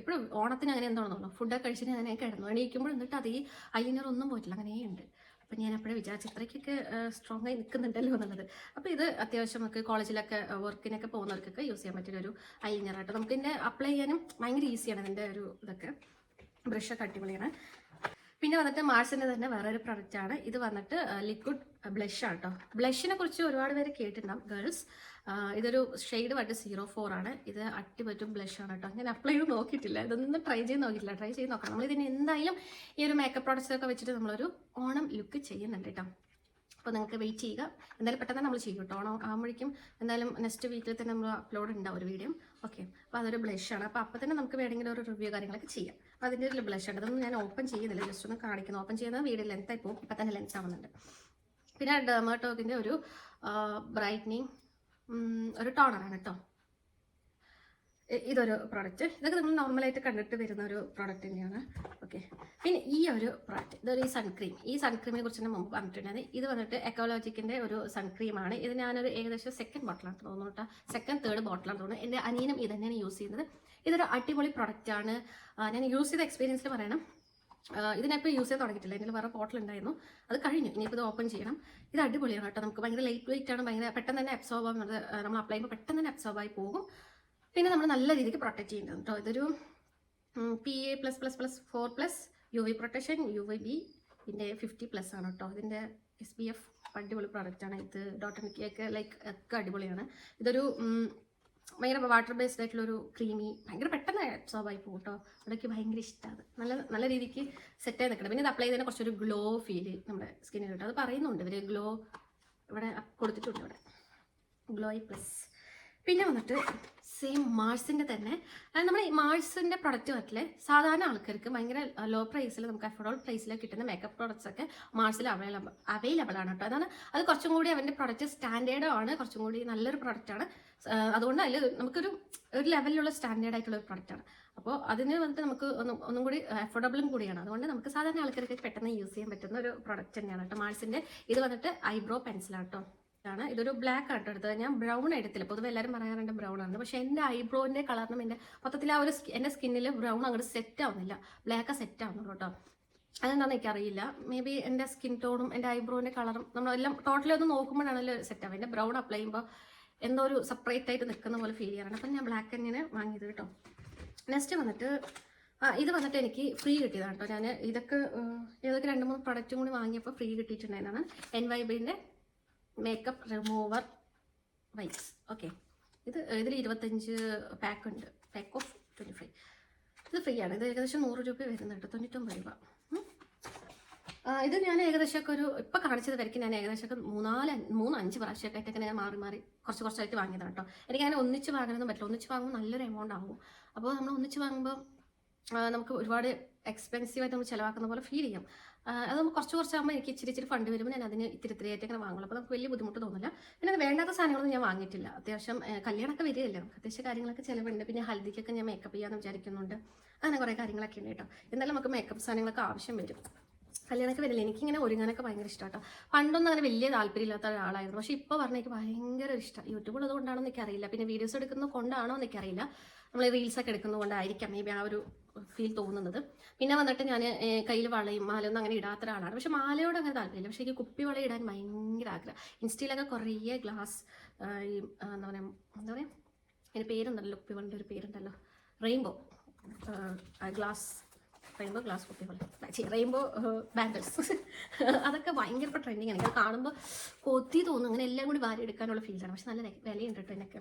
എപ്പോഴും ഓണത്തിന് അങ്ങനെ എന്താണെന്ന് ഫുഡൊക്കെ കഴിച്ചിട്ട് അങ്ങനെ കിടന്നു. എണീക്കുമ്പോൾ എന്നിട്ട് അത് ഈ ഐലൈനർ ഒന്നും പോയിട്ടില്ല. അങ്ങനെയുണ്ട്. അപ്പം ഞാൻ എപ്പോഴും വിചാരിച്ചു ഇത്രയ്ക്കൊക്കെ സ്ട്രോങ് ആയി നിൽക്കുന്നുണ്ടല്ലോ എന്നുള്ളത്. അപ്പോൾ ഇത് അത്യാവശ്യം നമുക്ക് കോളേജിലൊക്കെ വർക്കിനൊക്കെ പോകുന്നവർക്കൊക്കെ യൂസ് ചെയ്യാൻ പറ്റിയ ഒരു ഐലൈനറായിട്ട് നമുക്ക് ഇതിന്റെ അപ്ലൈ ചെയ്യാനും ഭയങ്കര ഈസിയാണ് ഇതിന്റെ ഒരു ഇതൊക്കെ. ബ്രഷൊക്കെ അടിപൊളിയാണ്. പിന്നെ വന്നിട്ട് മാർസിന്റെ തന്നെ വേറൊരു പ്രൊഡക്റ്റാണ് ഇത് വന്നിട്ട് ലിക്വിഡ് ബ്ലഷ് ആണ് കേട്ടോ ബ്ലഷിനെ കുറിച്ച് ഒരുപാട് പേര് കേട്ടിട്ടുണ്ടാവും ഗേൾസ് ഇതൊരു ഷെയ്ഡ് വട്ട് സീറോ ഫോർ ആണ്. ഇത് അടിപറ്റും ബ്ലഷ് ആണ് കേട്ടോ അങ്ങനെ അപ്ലൈ ചെയ്ത് നോക്കിയിട്ടില്ല. ഇതൊന്നും ട്രൈ ചെയ്ത് നോക്കിയിട്ടില്ല. ട്രൈ ചെയ്ത് നോക്കാം നമ്മൾ ഇതിന് എന്തായാലും ഈ ഒരു മേക്കപ്പ് പ്രോഡക്റ്റ്സ് ഒക്കെ വെച്ചിട്ട് നമ്മളൊരു ഓണം ലുക്ക് ചെയ്യുന്നുണ്ട് കേട്ടോ അപ്പോൾ നിങ്ങൾക്ക് വെയിറ്റ് ചെയ്യുക. എന്തായാലും പെട്ടെന്ന് നമ്മൾ ചെയ്യും കേട്ടോ ഓണം ആകുമ്പോഴേക്കും എന്തായാലും നെക്സ്റ്റ് വീക്കിൽ തന്നെ നമ്മൾ അപ്ലോഡ് ഉണ്ടാവും ഒരു വീഡിയോ ഓക്കെ അപ്പോൾ അതൊരു ബ്ലഷാണ് അപ്പോൾ അപ്പോൾ തന്നെ നമുക്ക് വേണമെങ്കിൽ ഒരു റിവ്യൂ കാര്യങ്ങളൊക്കെ ചെയ്യാം. അപ്പോൾ അതിന്റെ ഒരു ബ്ലഷ് ആണ്. അതൊന്നും ഞാൻ ഓപ്പൺ ചെയ്യുന്നില്ല. ജസ്റ്റ് ഒന്ന് കാണിക്കുന്നു. ഓപ്പൺ ചെയ്യുന്നത് വീഡിയോ ലെങ്ത് ആയി പോകും. ഇപ്പം തന്നെ ലെങ്ത് ആവുന്നുണ്ട്. പിന്നെ ഡെർമോട്ടോക്കിന്റെ ഒരു ബ്രൈറ്റ്നിങ് ഒരു ടോണറാണ് കേട്ടോ ഇതൊരു പ്രോഡക്റ്റ് ഇതൊക്കെ നമ്മൾ നോർമലായിട്ട് കണ്ടിട്ട് വരുന്ന ഒരു പ്രോഡക്റ്റ് തന്നെയാണ്. ഓക്കെ പിന്നെ ഈ ഒരു പ്രോഡക്റ്റ് ഇതൊരു ഈ സൺക്രീം ഈ സൺക്രീമിനെ കുറിച്ച് തന്നെ മുമ്പ് പറഞ്ഞിട്ടുണ്ടായിരുന്നു. ഇത് വന്നിട്ട് എക്കോളജിക്കിന്റെ ഒരു സൺക്രീമാണ് ഇത് ഞാനൊരു ഏകദേശം സെക്കൻഡ് ബോട്ടിലാണ് തോന്നുന്നു കേട്ടോ സെക്കൻഡ് തേർഡ് ബോട്ടിലാണ് തോന്നുന്നത് എന്റെ അനിയനും ഇത് തന്നെയാണ് യൂസ് ചെയ്യുന്നത്. ഇതൊരു അടിപൊളി പ്രൊഡക്റ്റാണ് ഞാൻ യൂസ് ചെയ്ത എക്സ്പീരിയൻസിൽ പറയണം. ഇതിനിപ്പോൾ യൂസ് ചെയ്ത് തുടങ്ങിയിട്ടില്ല. എന്റെ വേറെ ബോട്ടിൽ ഉണ്ടായിരുന്നു. അത് കഴിഞ്ഞു. ഇനിയിപ്പോൾ ഇത് ഓപ്പൺ ചെയ്യണം. ഇത് അടിപൊളിയാണ് കേട്ടോ. നമുക്ക് ഭയങ്കര ലൈറ്റ് വെയിറ്റ് ആണ്. ഭയങ്കര പെട്ടെന്ന് തന്നെ അബ്സോർബ് ആവുന്നത് നമ്മൾ അപ്ലൈ ചെയ്യുമ്പോൾ പെട്ടെന്ന് തന്നെ അബ്സോർബ് ആയി പോകും. പിന്നെ നമ്മൾ നല്ല രീതിക്ക് പ്രൊട്ടക്ട് ചെയ്യുന്നുണ്ട് കേട്ടോ. ഇതൊരു P A plus plus plus four plus U V protection U V B ഇതിന്റെ ഫിഫ്റ്റി പ്ലസ് ആണ് കേട്ടോ. ഇതിന്റെ എസ് ബി എഫ് അടിപൊളി പ്രോഡക്റ്റ് ആണ്. ഇത് ഡോട്ടനിക്കൊക്കെ ലൈക്ക് ഒക്കെ അടിപൊളിയാണ്. ഇതൊരു ഭയങ്കര വാട്ടർ ബേസ്ഡ് ആയിട്ടുള്ള ഒരു ക്രീമി ഭയങ്കര പെട്ടെന്ന് അബ്സോർബ് ആയി പോകും കേട്ടോ അവിടേക്ക് ഭയങ്കര ഇഷ്ടമാണ് നല്ല നല്ല രീതിക്ക് സെറ്റ് ആയി നിൽക്കണം. പിന്നെ ഇത് അപ്ലൈ ചെയ്തതിന് കുറച്ചൊരു ഗ്ലോ ഫീൽ നമ്മുടെ സ്കിന്നിൽ കിട്ടും. അത് പറയുന്നുണ്ട് ഇവർ ഗ്ലോ ഇവിടെ കൊടുത്തിട്ടുണ്ട് ഇവിടെ. ഗ്ലോയി പ്ലസ് പിന്നെ വന്നിട്ട് സെയിം മാഴ്സിന്റെ തന്നെ. അതായത് നമ്മൾ ഈ മാഴ്സിന്റെ പ്രൊഡക്റ്റ് പറ്റില്ലേ സാധാരണ ആൾക്കാർക്ക് ഭയങ്കര ലോ പ്രൈസിൽ നമുക്ക് അഫോർഡബിൾ പ്രൈസിൽ കിട്ടുന്ന മേക്കപ്പ് പ്രോഡക്റ്റ്സ് ഒക്കെ മാഴ്സിൽ അവൈലബിൾ അവൈലബിൾ ആണ് കേട്ടോ അതാണ് അത് കുറച്ചും കൂടി അവന്റെ പ്രൊഡക്റ്റ് സ്റ്റാൻഡേർഡും ആണ്. കുറച്ചും കൂടി നല്ലൊരു പ്രൊഡക്റ്റാണ് അതുകൊണ്ട് അതിൽ നമുക്കൊരു ഒരു ലെവലിലുള്ള സ്റ്റാൻഡേർഡ് ആയിട്ടുള്ള ഒരു പ്രൊഡക്റ്റാണ് അപ്പോൾ അതിന് വന്നിട്ട് നമുക്ക് ഒന്നും ഒന്നും കൂടി അഫോർഡബിളും കൂടിയാണ്. അതുകൊണ്ട് നമുക്ക് സാധാരണ ആൾക്കാർക്ക് പെട്ടെന്ന് യൂസ് ചെയ്യാൻ പറ്റുന്ന ഒരു പ്രൊഡക്റ്റ് തന്നെയാണ് കേട്ടോ. മാൾസിന്റെ ഇത് വന്നിട്ട് ഐബ്രോ പെൻസിലാണ് കേട്ടോ. ആണ് ഇതൊരു ബ്ലാക്ക് ആണ് എടുത്തത്. ഞാൻ ബ്രൗൺ എടുത്തില്ല. പൊതുവെ എല്ലാവരും പറയാറുണ്ട് ബ്രൗൺ ആണ്. പക്ഷേ എന്റെ ഐബ്രോന്റെ കളറിനും എന്റെ മൊത്തത്തിൽ ആ ഒരു എന്റെ സ്കിന്നിൽ ബ്രൗൺ അങ്ങോട്ട് സെറ്റ് ആവുന്നില്ല. ബ്ലാക്ക് സെറ്റ് ആവുന്നുള്ളൂ കേട്ടോ. അതെന്താണെന്ന് എനിക്കറിയില്ല മേ ബി എന്റെ സ്കിൻ ടോണും എന്റെ ഐബ്രോന്റെ കളറും നമ്മളെല്ലാം ടോട്ടലി ഒന്ന് നോക്കുമ്പോഴാണല്ലോ സെറ്റ് ആവുക. എന്റെ ബ്രൗൺ അപ്ലൈ ചെയ്യുമ്പോൾ എന്തോ ഒരു സെപ്പറേറ്റ് ആയിട്ട് നിൽക്കുന്ന പോലെ ഫീൽ ചെയ്യാറുണ്ട്. അപ്പം ഞാൻ ബ്ലാക്ക് തന്നെയാണ് വാങ്ങിയത് കേട്ടോ. നെക്സ്റ്റ് വന്നിട്ട് ആ ഇത് വന്നിട്ട് എനിക്ക് ഫ്രീ കിട്ടിയതാണ് കേട്ടോ. ഞാൻ ഇതൊക്കെ ഇതൊക്കെ രണ്ട് മൂന്ന് പ്രൊഡക്റ്റും കൂടി വാങ്ങിയപ്പോൾ ഫ്രീ കിട്ടിയിട്ടുണ്ടായിരുന്നതാണ്. എൻ വൈബിന്റെ മേക്കപ്പ് റിമൂവർ വൈപ്സ് ഓക്കെ ഇത് ഇതിൽ ഇരുപത്തഞ്ച് പാക്ക് ഉണ്ട്. പാക്ക് ഓഫ് ട്വന്റി ഫൈവ് ഇത് ഫ്രീ ആണ്. ഇത് ഏകദേശം നൂറ് രൂപ വരുന്നുണ്ട്. തൊണ്ണൂറ്റൊമ്പത് രൂപ. ഇത് ഞാൻ ഏകദേശമൊക്കെ ഒരു ഇപ്പം കാണിച്ചത് വരയ്ക്ക് ഞാൻ ഏകദേശം ഒക്കെ മൂന്നാൽ മൂന്ന് അഞ്ച് പ്രാവശ്യമൊക്കെ ആയിട്ടൊക്കെ ഞാൻ മാറി മാറി കുറച്ച് കുറച്ചായിട്ട് വാങ്ങിയതാണ് കേട്ടോ. എനിക്ക് അങ്ങനെ ഒന്നിച്ച് വാങ്ങാനൊന്നും പറ്റില്ല. ഒന്നിച്ച് വാങ്ങുമ്പോൾ നല്ലൊരു എമൗണ്ട് ആകും അപ്പോൾ നമ്മൾ ഒന്നിച്ച് വാങ്ങുമ്പോൾ നമുക്ക് ഒരുപാട് എക്സ്പെൻസീവായിട്ട് നമ്മൾ ചിലവാക്കുന്ന പോലെ ഫീൽ ചെയ്യും. അത് നമുക്ക് കുറച്ച് കുറച്ചാകുമ്പോൾ എനിക്ക് ഇച്ചിരി ഇച്ചിരി ഫണ്ട് വരുമ്പോൾ ഞാൻ അതിന് ഇത്തിരി ഇത്തിരിയായിട്ട് അങ്ങനെ വാങ്ങുള്ളൂ. അപ്പോൾ നമുക്ക് വലിയ ബുദ്ധിമുട്ട് തോന്നില്ല പിന്നെ വേണ്ടാത്ത സാധനങ്ങളൊന്നും ഞാൻ വാങ്ങിയിട്ടില്ല. അത്യാവശ്യം കല്യാണമൊക്കെ വരികയല്ലേ. നമുക്ക് അത്യാവശ്യം കാര്യങ്ങളൊക്കെ ചിലവുണ്ട്. പിന്നെ ഹൽദിക്കൊക്കെ ഞാൻ മേക്കപ്പ് ചെയ്യാമെന്ന് വിചാരിക്കുന്നുണ്ട്. അങ്ങനെ കുറേ കാര്യങ്ങളൊക്കെ ഉണ്ട് കേട്ടോ. എന്നാലും നമുക്ക് മേക്കപ്പ് സാധനങ്ങളൊക്കെ ആവശ്യം വരും. കല്യാണമൊക്കെ വരില്ല? എനിക്കിങ്ങനെ ഒരുങ്ങാനൊക്കെ ഭയങ്കര ഇഷ്ടമാട്ടോ പണ്ടൊന്നും അങ്ങനെ വലിയ താല്പര്യമില്ലാത്ത ഒരാളായിരുന്നു. പക്ഷേ ഇപ്പോൾ പറഞ്ഞാൽ എനിക്ക് ഭയങ്കര ഇഷ്ടം. യൂട്യൂബ് ഉള്ളത് കൊണ്ടാണോ എന്നൊക്കെ അറിയില്ല പിന്നെ വീഡിയോസ് എടുക്കുന്നത് കൊണ്ടാണോ എന്നൊക്കെ എനിക്കറിയില്ല. നമ്മൾ റീൽസ് ഒക്കെ എടുക്കുന്നത് കൊണ്ടായിരിക്കാം. മേ ബി ആ ഒരു ഫീൽ തോന്നുന്നത്. പിന്നെ വന്നിട്ട് ഞാൻ കയ്യിൽ വളയും മാലയൊന്നും അങ്ങനെ ഇടാത്ത ഒരാളാണ്. പക്ഷെ മാലയോട് അങ്ങനെ താല്പര്യമില്ല. പക്ഷേ എനിക്ക് കുപ്പി വള ഇടാൻ ഭയങ്കര ആഗ്രഹം. ഇൻസ്റ്റയിലൊക്കെ കുറേ ഗ്ലാസ് ഈ എന്താ പറയുക എന്താ പറയുക അതിന്റെ പേരുണ്ടല്ലോ കുപ്പി വളന്റെ ഒരു പേരുണ്ടല്ലോ. റെയിൻബോ ഗ്ലാസ് റെയിൻബോ ഗ്ലാസ് കുപ്പി പോലെ. റെയിൻബോ ബാംഗിൾസ് അതൊക്കെ ഭയങ്കര ട്രെൻഡിങ് ആണ്. എനിക്ക് കാണുമ്പോൾ കൊത്തി തോന്നും. അങ്ങനെ എല്ലാം കൂടി വാരി എടുക്കാനുള്ള ഫീൽ ആണ്. പക്ഷെ നല്ല വിലയുണ്ട് കേട്ടോ എന്നൊക്കെ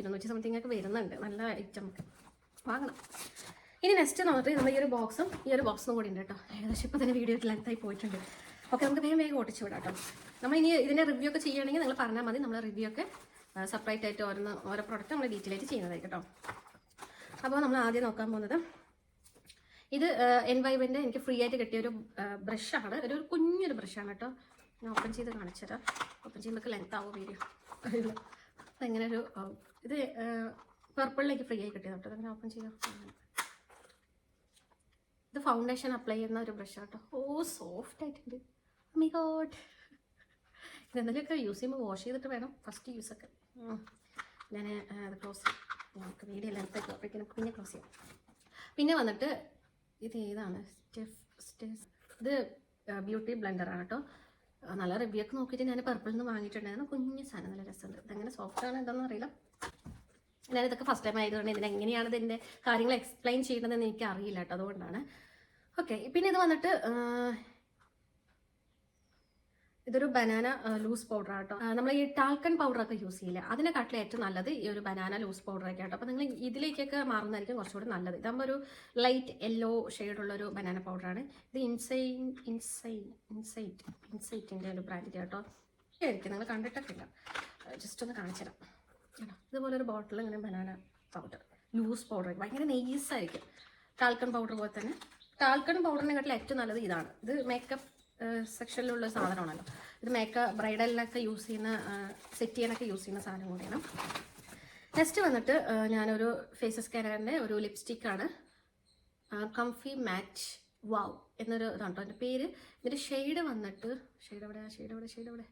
ഇരുന്നൂറ്റി സംതിങ് ഒക്കെ വരുന്നുണ്ട്. നല്ല ഐറ്റം ഒക്കെ. വാങ്ങണം. ഇനി നെക്സ്റ്റ് നമുക്ക് നമ്മൾ ഈ ഒരു ബോക്സും ഈ ഒരു ബോക്സും കൂടി ഉണ്ട് കേട്ടോ ഏകദേശം ഇപ്പോൾ തന്നെ വീഡിയോ ലെങ്തായി പോയിട്ടുണ്ട്. ഓക്കെ നമുക്ക് വേഗം വേഗം ഓട്ടിച്ചു വിടാം കേട്ടോ നമ്മൾ ഇനി ഇതിന്റെ റിവ്യൂ ഒക്കെ ചെയ്യുകയാണെങ്കിൽ നിങ്ങൾ പറഞ്ഞാൽ മതി. നമ്മൾ റിവ്യൂ ഒക്കെ സെപ്പറേറ്റ് ആയിട്ട് ഓരോന്ന് ഓരോ പ്രോഡക്റ്റ് നമ്മൾ ഡീറ്റെയിൽ ആയിട്ട് ചെയ്യുന്നതായിരിക്കും കേട്ടോ അപ്പോൾ നമ്മൾ ആദ്യം നോക്കാൻ പോകുന്നത് ഇത് എൻ വൈവിന്റെ എനിക്ക് ഫ്രീ ആയിട്ട് കിട്ടിയ ഒരു ബ്രഷാണ് ഒരു കുഞ്ഞൊരു ബ്രഷാണ് കേട്ടോ. ഞാൻ ഓപ്പൺ ചെയ്ത് കാണിച്ചുതരാം ഓപ്പൺ ചെയ്യുമ്പോൾ ലെങ്ത് ആവും വീഡിയോ അറിയില്ല അതെങ്ങനെ ഒരു ഇത് പർപ്പിളിലേക്ക് ഫ്രീ ആയി കിട്ടിയത് കേട്ടോ. അങ്ങനെ ഓപ്പൺ ചെയ്യാം? ഇത് ഫൗണ്ടേഷൻ അപ്ലൈ ചെയ്യുന്ന ഒരു ബ്രഷ് കേട്ടോ. ഓ സോഫ്റ്റ് ആയിട്ടുണ്ട്. മൈ ഗോഡ് ഇതെന്തെങ്കിലുമൊക്കെ യൂസ് ചെയ്യുമ്പോൾ വാഷ് ചെയ്തിട്ട് വേണം ഫസ്റ്റ് യൂസ് ഒക്കെ. ഞാൻ അത് ക്ലോസ് ചെയ്യാം. നമുക്ക് വീഡിയോ ലെങ്ത്തേക്ക് അപ്പോഴേക്കും പിന്നെ ക്ലോസ് ചെയ്യാം. പിന്നെ വന്നിട്ട് ഇത് ഏതാണ്? സ്റ്റെഫ് സ്റ്റെഫ്. ഇത് ബ്യൂട്ടി ബ്ലെൻഡറാണ് കേട്ടോ. നല്ല റിവ്യൂ ഒക്കെ നോക്കിയിട്ട് ഞാൻ പർപ്പിൾ നിന്ന് വാങ്ങിയിട്ടുണ്ടായിരുന്നു. കുഞ്ഞു സാധനം നല്ല രസമുണ്ട്. ഇതെങ്ങനെ സോഫ്റ്റ് ആണ് എന്താണെന്ന് അറിയില്ല. ഞാൻ ഇതൊക്കെ ഫസ്റ്റ് ടൈം ആയതുകൊണ്ട് ഇതിന് എങ്ങനെയാണ് ഇതിന്റെ കാര്യങ്ങൾ എക്സ്പ്ലെയിൻ ചെയ്യേണ്ടതെന്ന് എനിക്ക് അറിയില്ല കേട്ടോ. അതുകൊണ്ടാണ്. ഓക്കെ പിന്നെ ഇത് വന്നിട്ട് ഇതൊരു ബനാന ലൂസ് പൗഡർ ആട്ടോ. നമ്മൾ ഈ ടാൽക്കൺ പൗഡർ ഒക്കെ യൂസ് ചെയ്യില്ല? അതിനെക്കാട്ടിലും ഏറ്റവും നല്ലത് ഈ ഒരു ബനാന ലൂസ് പൗഡർ ഒക്കെ ആട്ടോ അപ്പോൾ നിങ്ങൾ ഇതിലേക്കൊക്കെ മാറുന്നതായിരിക്കും കുറച്ചുകൂടി നല്ലത്. ഇതാകുമ്പോൾ ഒരു ലൈറ്റ് യെല്ലോ ഷെയ്ഡുള്ളൊരു ബനാന പൗഡറാണ് ഇത് ഇൻസൈൻ ഇൻസൈൻ ഇൻസൈറ്റ് ഇൻസൈറ്റിന്റെ ഒരു ബ്രാൻഡിന്റെ കേട്ടോ ആയിരിക്കും. നിങ്ങൾ കണ്ടിട്ടൊക്കെ ഇല്ല ജസ്റ്റ് ഒന്ന് കാണിച്ചുതരാം കേട്ടോ ഇതുപോലെ ഒരു ബോട്ടിൽ ഇങ്ങനെ ബനാന പൗഡർ ലൂസ് പൗഡർ ഭയങ്കര നെയ്സായിരിക്കും ടാൽക്കൺ പൗഡർ പോലെ തന്നെ. ടാൽക്കൺ പൗഡറിനെക്കാട്ടിലും ഏറ്റവും നല്ലത് ഇതാണ്. ഇത് മേക്കപ്പ് സെക്ഷനിലുള്ള സാധനമാണല്ലോ. ഇത് മേക്ക ബ്രൈഡലിനൊക്കെ യൂസ് ചെയ്യുന്ന സെറ്റ് ചെയ്യാനൊക്കെ യൂസ് ചെയ്യുന്ന സാധനം കൂടിയാണ്. നെക്സ്റ്റ് വന്നിട്ട് ഞാനൊരു ഫേസ് സ്കാനറിന്റെ ഒരു ലിപ്സ്റ്റിക്കാണ് കംഫി മാച്ച് വാവ് എന്നൊരു ഇതാണ് കേട്ടോ എന്റെ പേര് ഇതിന്റെ ഷെയ്ഡ് വന്നിട്ട് ഷെയ്ഡ് എവിടെ ഷെയ്ഡ് എവിടെ ഷെയ്ഡ് എവിടെ?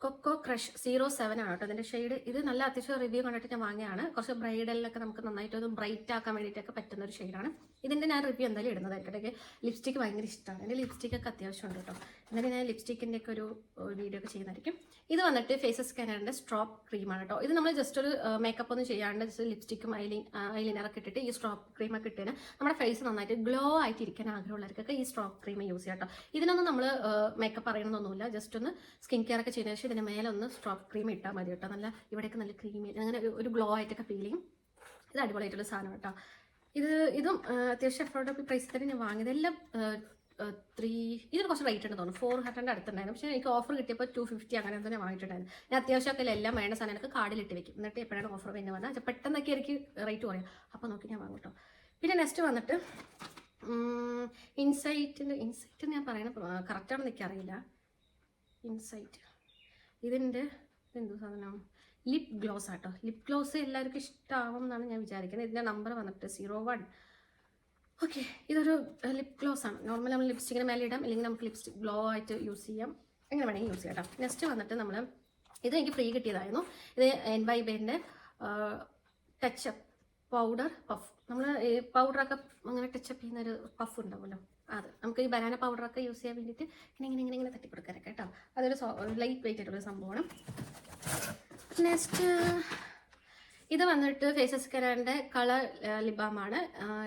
കൊക്കോ ക്രഷ് സീറോ സെവൻ ആണ് കേട്ടോ ഇതിന്റെ ഷെയ്ഡ് ഇത് നല്ല അത്യാവശ്യം റിവ്യൂ കണ്ടിട്ട് ഞാൻ വാങ്ങിയാണ് കുറച്ച് ബ്രൈഡലിലൊക്കെ നമുക്ക് നന്നായിട്ട് ഒന്ന് ബ്രൈറ്റ് ആക്കാൻ വേണ്ടിയിട്ടൊക്കെ പറ്റുന്ന ഒരു ഷെയ്ഡാണ് ഇതിന്റെ ഞാൻ റിവ്യൂ എന്തായാലും ഇടുന്നത്. എനിക്ക് ലിപ്സ്റ്റിക്ക് ഭയങ്കര ഇഷ്ടമാണ്. എന്റെ ലിപ്സ്റ്റിക്കൊക്കെ അത്യാവശ്യം ഉണ്ട് കേട്ടോ. എന്നാലും ഞാൻ ലിപ്സ്റ്റിക്കിന്റെ ഒക്കെ ഒരു വീഡിയോ ഒക്കെ ചെയ്യുന്നതായിരിക്കും. ഇത് വന്നിട്ട് ഫേസ് സ്കാനറിന്റെ സ്ട്രോപ്പ് ക്രീമാണ് കേട്ടോ. ഇത് നമ്മൾ ജസ്റ്റ് ഒരു മേക്കപ്പ് ഒന്നും ചെയ്യാണ്ട് ജസ്റ്റ് ലിപ്സ്റ്റിക്കും ഐലിൻ ഐലിനറൊക്കെ ഇട്ടിട്ട് ഈ സ്ട്രോപ്പ് ക്രീമൊക്കെ ഇട്ടിന് നമ്മുടെ ഫേസ് നന്നായിട്ട് ഗ്ലോ ആയിട്ട് ഇരിക്കാൻ ആഗ്രഹമുള്ളവർക്കൊക്കെ ഈ സ്ട്രോപ്പ് ക്രീം യൂസ് ചെയ്യാം കേട്ടോ. ഇതിനൊന്നും നമ്മൾ മേക്കപ്പ് അറിയണമെന്നൊന്നുമില്ല ജസ്റ്റ് ഒന്ന് സ്കിൻ കെയർ ഒക്കെ ചെയ്യുന്ന ശേഷം ഇതിന് മേലെ ഒന്ന് സ്ട്രോപ്പ് ക്രീം ഇട്ടാൽ മതി കേട്ടോ. നല്ല ഇവിടെയൊക്കെ നല്ല ക്രീമി അങ്ങനെ ഒരു ഗ്ലോ ആയിട്ടൊക്കെ ഫീൽ ചെയ്യും. ഇത് അടിപൊളിയായിട്ടുള്ള സാധനം കേട്ടോ. ഇത് ഇതും അത്യാവശ്യം അഫോർഡബിൾ പ്രൈസിൽ തന്നെ ഞാൻ വാങ്ങിയത്. എല്ലാം ത്രീ ഇതിന് കുറച്ച് റേറ്റ് ഉണ്ട് തോന്നുന്നു. ഫോർ ഹൺഡ്രഡ് അടുത്തുണ്ടായിരുന്നു. പക്ഷേ എനിക്ക് ഓഫർ കിട്ടിയപ്പോൾ ടു ഫിഫ്റ്റി അങ്ങനെ തന്നെ വാങ്ങിയിട്ടുണ്ടായിരുന്നു. ഞാൻ അത്യാവശ്യമൊക്കെ എല്ലാം വേണ്ട സാധനമൊക്കെ കാർഡിലിട്ട് വെക്കും. എന്നിട്ട് എപ്പോഴാണ് ഓഫർ വരുന്നത് പക്ഷേ പെട്ടെന്നൊക്കെ എനിക്ക് റേറ്റ് കുറയും. അപ്പോൾ നോക്കി ഞാൻ വാങ്ങും കേട്ടോ പിന്നെ നെക്സ്റ്റ് വന്നിട്ട് ഇൻസൈറ്റിന്റെ ഇൻസൈറ്റ് ഞാൻ പറയുന്നത് കറക്റ്റാണെന്ന് എനിക്കറിയില്ല. ഇൻസൈറ്റ് ഇതിന്റെ എന്തു സാധനം? ലിപ് ഗ്ലോസ് ആട്ടോ. ലിപ് ഗ്ലോസ് എല്ലാവർക്കും ഇഷ്ടമാവും എന്നാണ് ഞാൻ വിചാരിക്കുന്നത്. ഇതിന്റെ നമ്പർ വന്നിട്ട് സീറോ വൺ ഓക്കെ ഇതൊരു ലിപ് ഗ്ലോസ് ആണ്. നോർമൽ നമ്മൾ ലിപ്സ്റ്റിക്കിന് മേലെ ഇടാം. അല്ലെങ്കിൽ നമുക്ക് ലിപ്സ്റ്റിക് ഗ്ലോ ആയിട്ട് യൂസ് ചെയ്യാം. എങ്ങനെ വേണമെങ്കിൽ യൂസ് ചെയ്യാം നെക്സ്റ്റ് വന്നിട്ട് നമ്മൾ ഇത് എനിക്ക് ഫ്രീ കിട്ടിയതായിരുന്നു. ഇത് എൻ വൈ ബേന്റെ ടച്ചപ്പ് പൗഡർ പഫ് നമ്മൾ ഈ പൗഡറൊക്കെ അങ്ങനെ ടച്ചപ്പ് ചെയ്യുന്നൊരു പഫ് ഉണ്ടാവുമല്ലോ. അത്. നമുക്ക് ഈ ബനാന പൗഡറൊക്കെ യൂസ് ചെയ്യാൻ വേണ്ടിയിട്ട് ഇങ്ങനെ ഇങ്ങനെ ഇങ്ങനെ ഇങ്ങനെ കേട്ടോ. അതൊരു ലൈറ്റ് വെയിറ്റ് ആയിട്ടുള്ള സംഭവമാണ്. നെക്സ്റ്റ് ഇത് വന്നിട്ട് ഫേസസ് കെയറിന്റെ കളർ ലിബാമാണ്.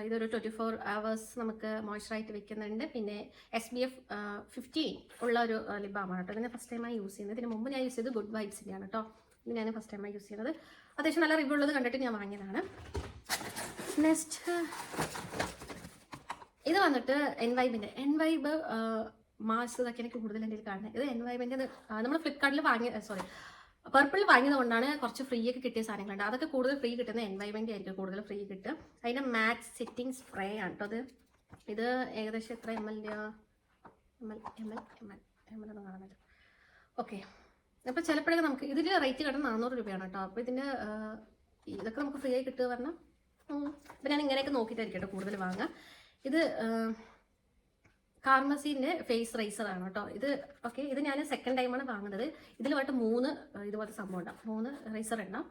ഇതൊരു ട്വന്റി ഫോർ അവേഴ്സ് നമുക്ക് മോയ്സ്ചറായിട്ട് വെക്കുന്നുണ്ട്. പിന്നെ എസ് ബി എഫ് ഫിഫ്റ്റീൻ ഉള്ള ഒരു ലിബാമാണ് കേട്ടോ. ഇതിനെ ഫസ്റ്റ് ടൈമായി യൂസ് ചെയ്യുന്നത്. ഇതിന് മുമ്പ് ഞാൻ യൂസ് ചെയ്തത് ഗുഡ് വൈബ്സിന്റെയാണ് കേട്ടോ. ഇത് ഞാൻ ഫസ്റ്റ് ടൈമായി യൂസ് ചെയ്യുന്നത്. അത്യാവശ്യം നല്ല റിവ്യൂ ഉള്ളത് കണ്ടിട്ട് ഞാൻ വാങ്ങിയതാണ്. നെക്സ്റ്റ് ഇത് വന്നിട്ട് എൻ വൈബിന്റെ എൻ വൈബ് മാസ് ഇതൊക്കെ എനിക്ക് കൂടുതൽ എന്റെ കയ്യിൽ കാണുന്നത്. ഇത് എൻ വൈബിന്റെ നമ്മൾ ഫ്ലിപ്കാർട്ടിൽ വാങ്ങിയ സോറി പർപ്പിൾ വാങ്ങിയത് കൊണ്ടാണ് കുറച്ച് ഫ്രീ ഒക്കെ കിട്ടിയ സാധനങ്ങളുണ്ട്. അതൊക്കെ കൂടുതൽ ഫ്രീ കിട്ടുന്ന എൻവൈമെന്റ് ആയിരിക്കും കൂടുതൽ ഫ്രീ കിട്ടുക. അതിന്റെ മാറ്റ് സെറ്റിംഗ് സ്പ്രേ ആണ് കേട്ടോ അത്. ഇത് ഏകദേശം എത്ര M L M L M L okay അപ്പോൾ ചിലപ്പോഴൊക്കെ നമുക്ക് ഇതിന് റേറ്റ് കിട്ടുന്ന നാനൂറ് രൂപയാണ് കേട്ടോ. അപ്പോൾ ഇതിന്റെ ഇതൊക്കെ നമുക്ക് ഫ്രീ ആയി കിട്ടുക പറഞ്ഞാൽ അപ്പോൾ ഞാൻ ഇങ്ങനെയൊക്കെ നോക്കിയിട്ടായിരിക്കും കേട്ടോ കൂടുതൽ വാങ്ങുക. ഇത് കാർമസീന്റെ ഫേസ് റൈസർ ആണ് കേട്ടോ. ഇത് ഓക്കെ ഇത് ഞാൻ സെക്കൻഡ് ടൈമാണ് വാങ്ങുന്നത്. ഇതിലുമായിട്ട് മൂന്ന് ഇതുപോലത്തെ സംഭവം ഉണ്ടാവും. മൂന്ന് റൈസർ ഉണ്ടാവും.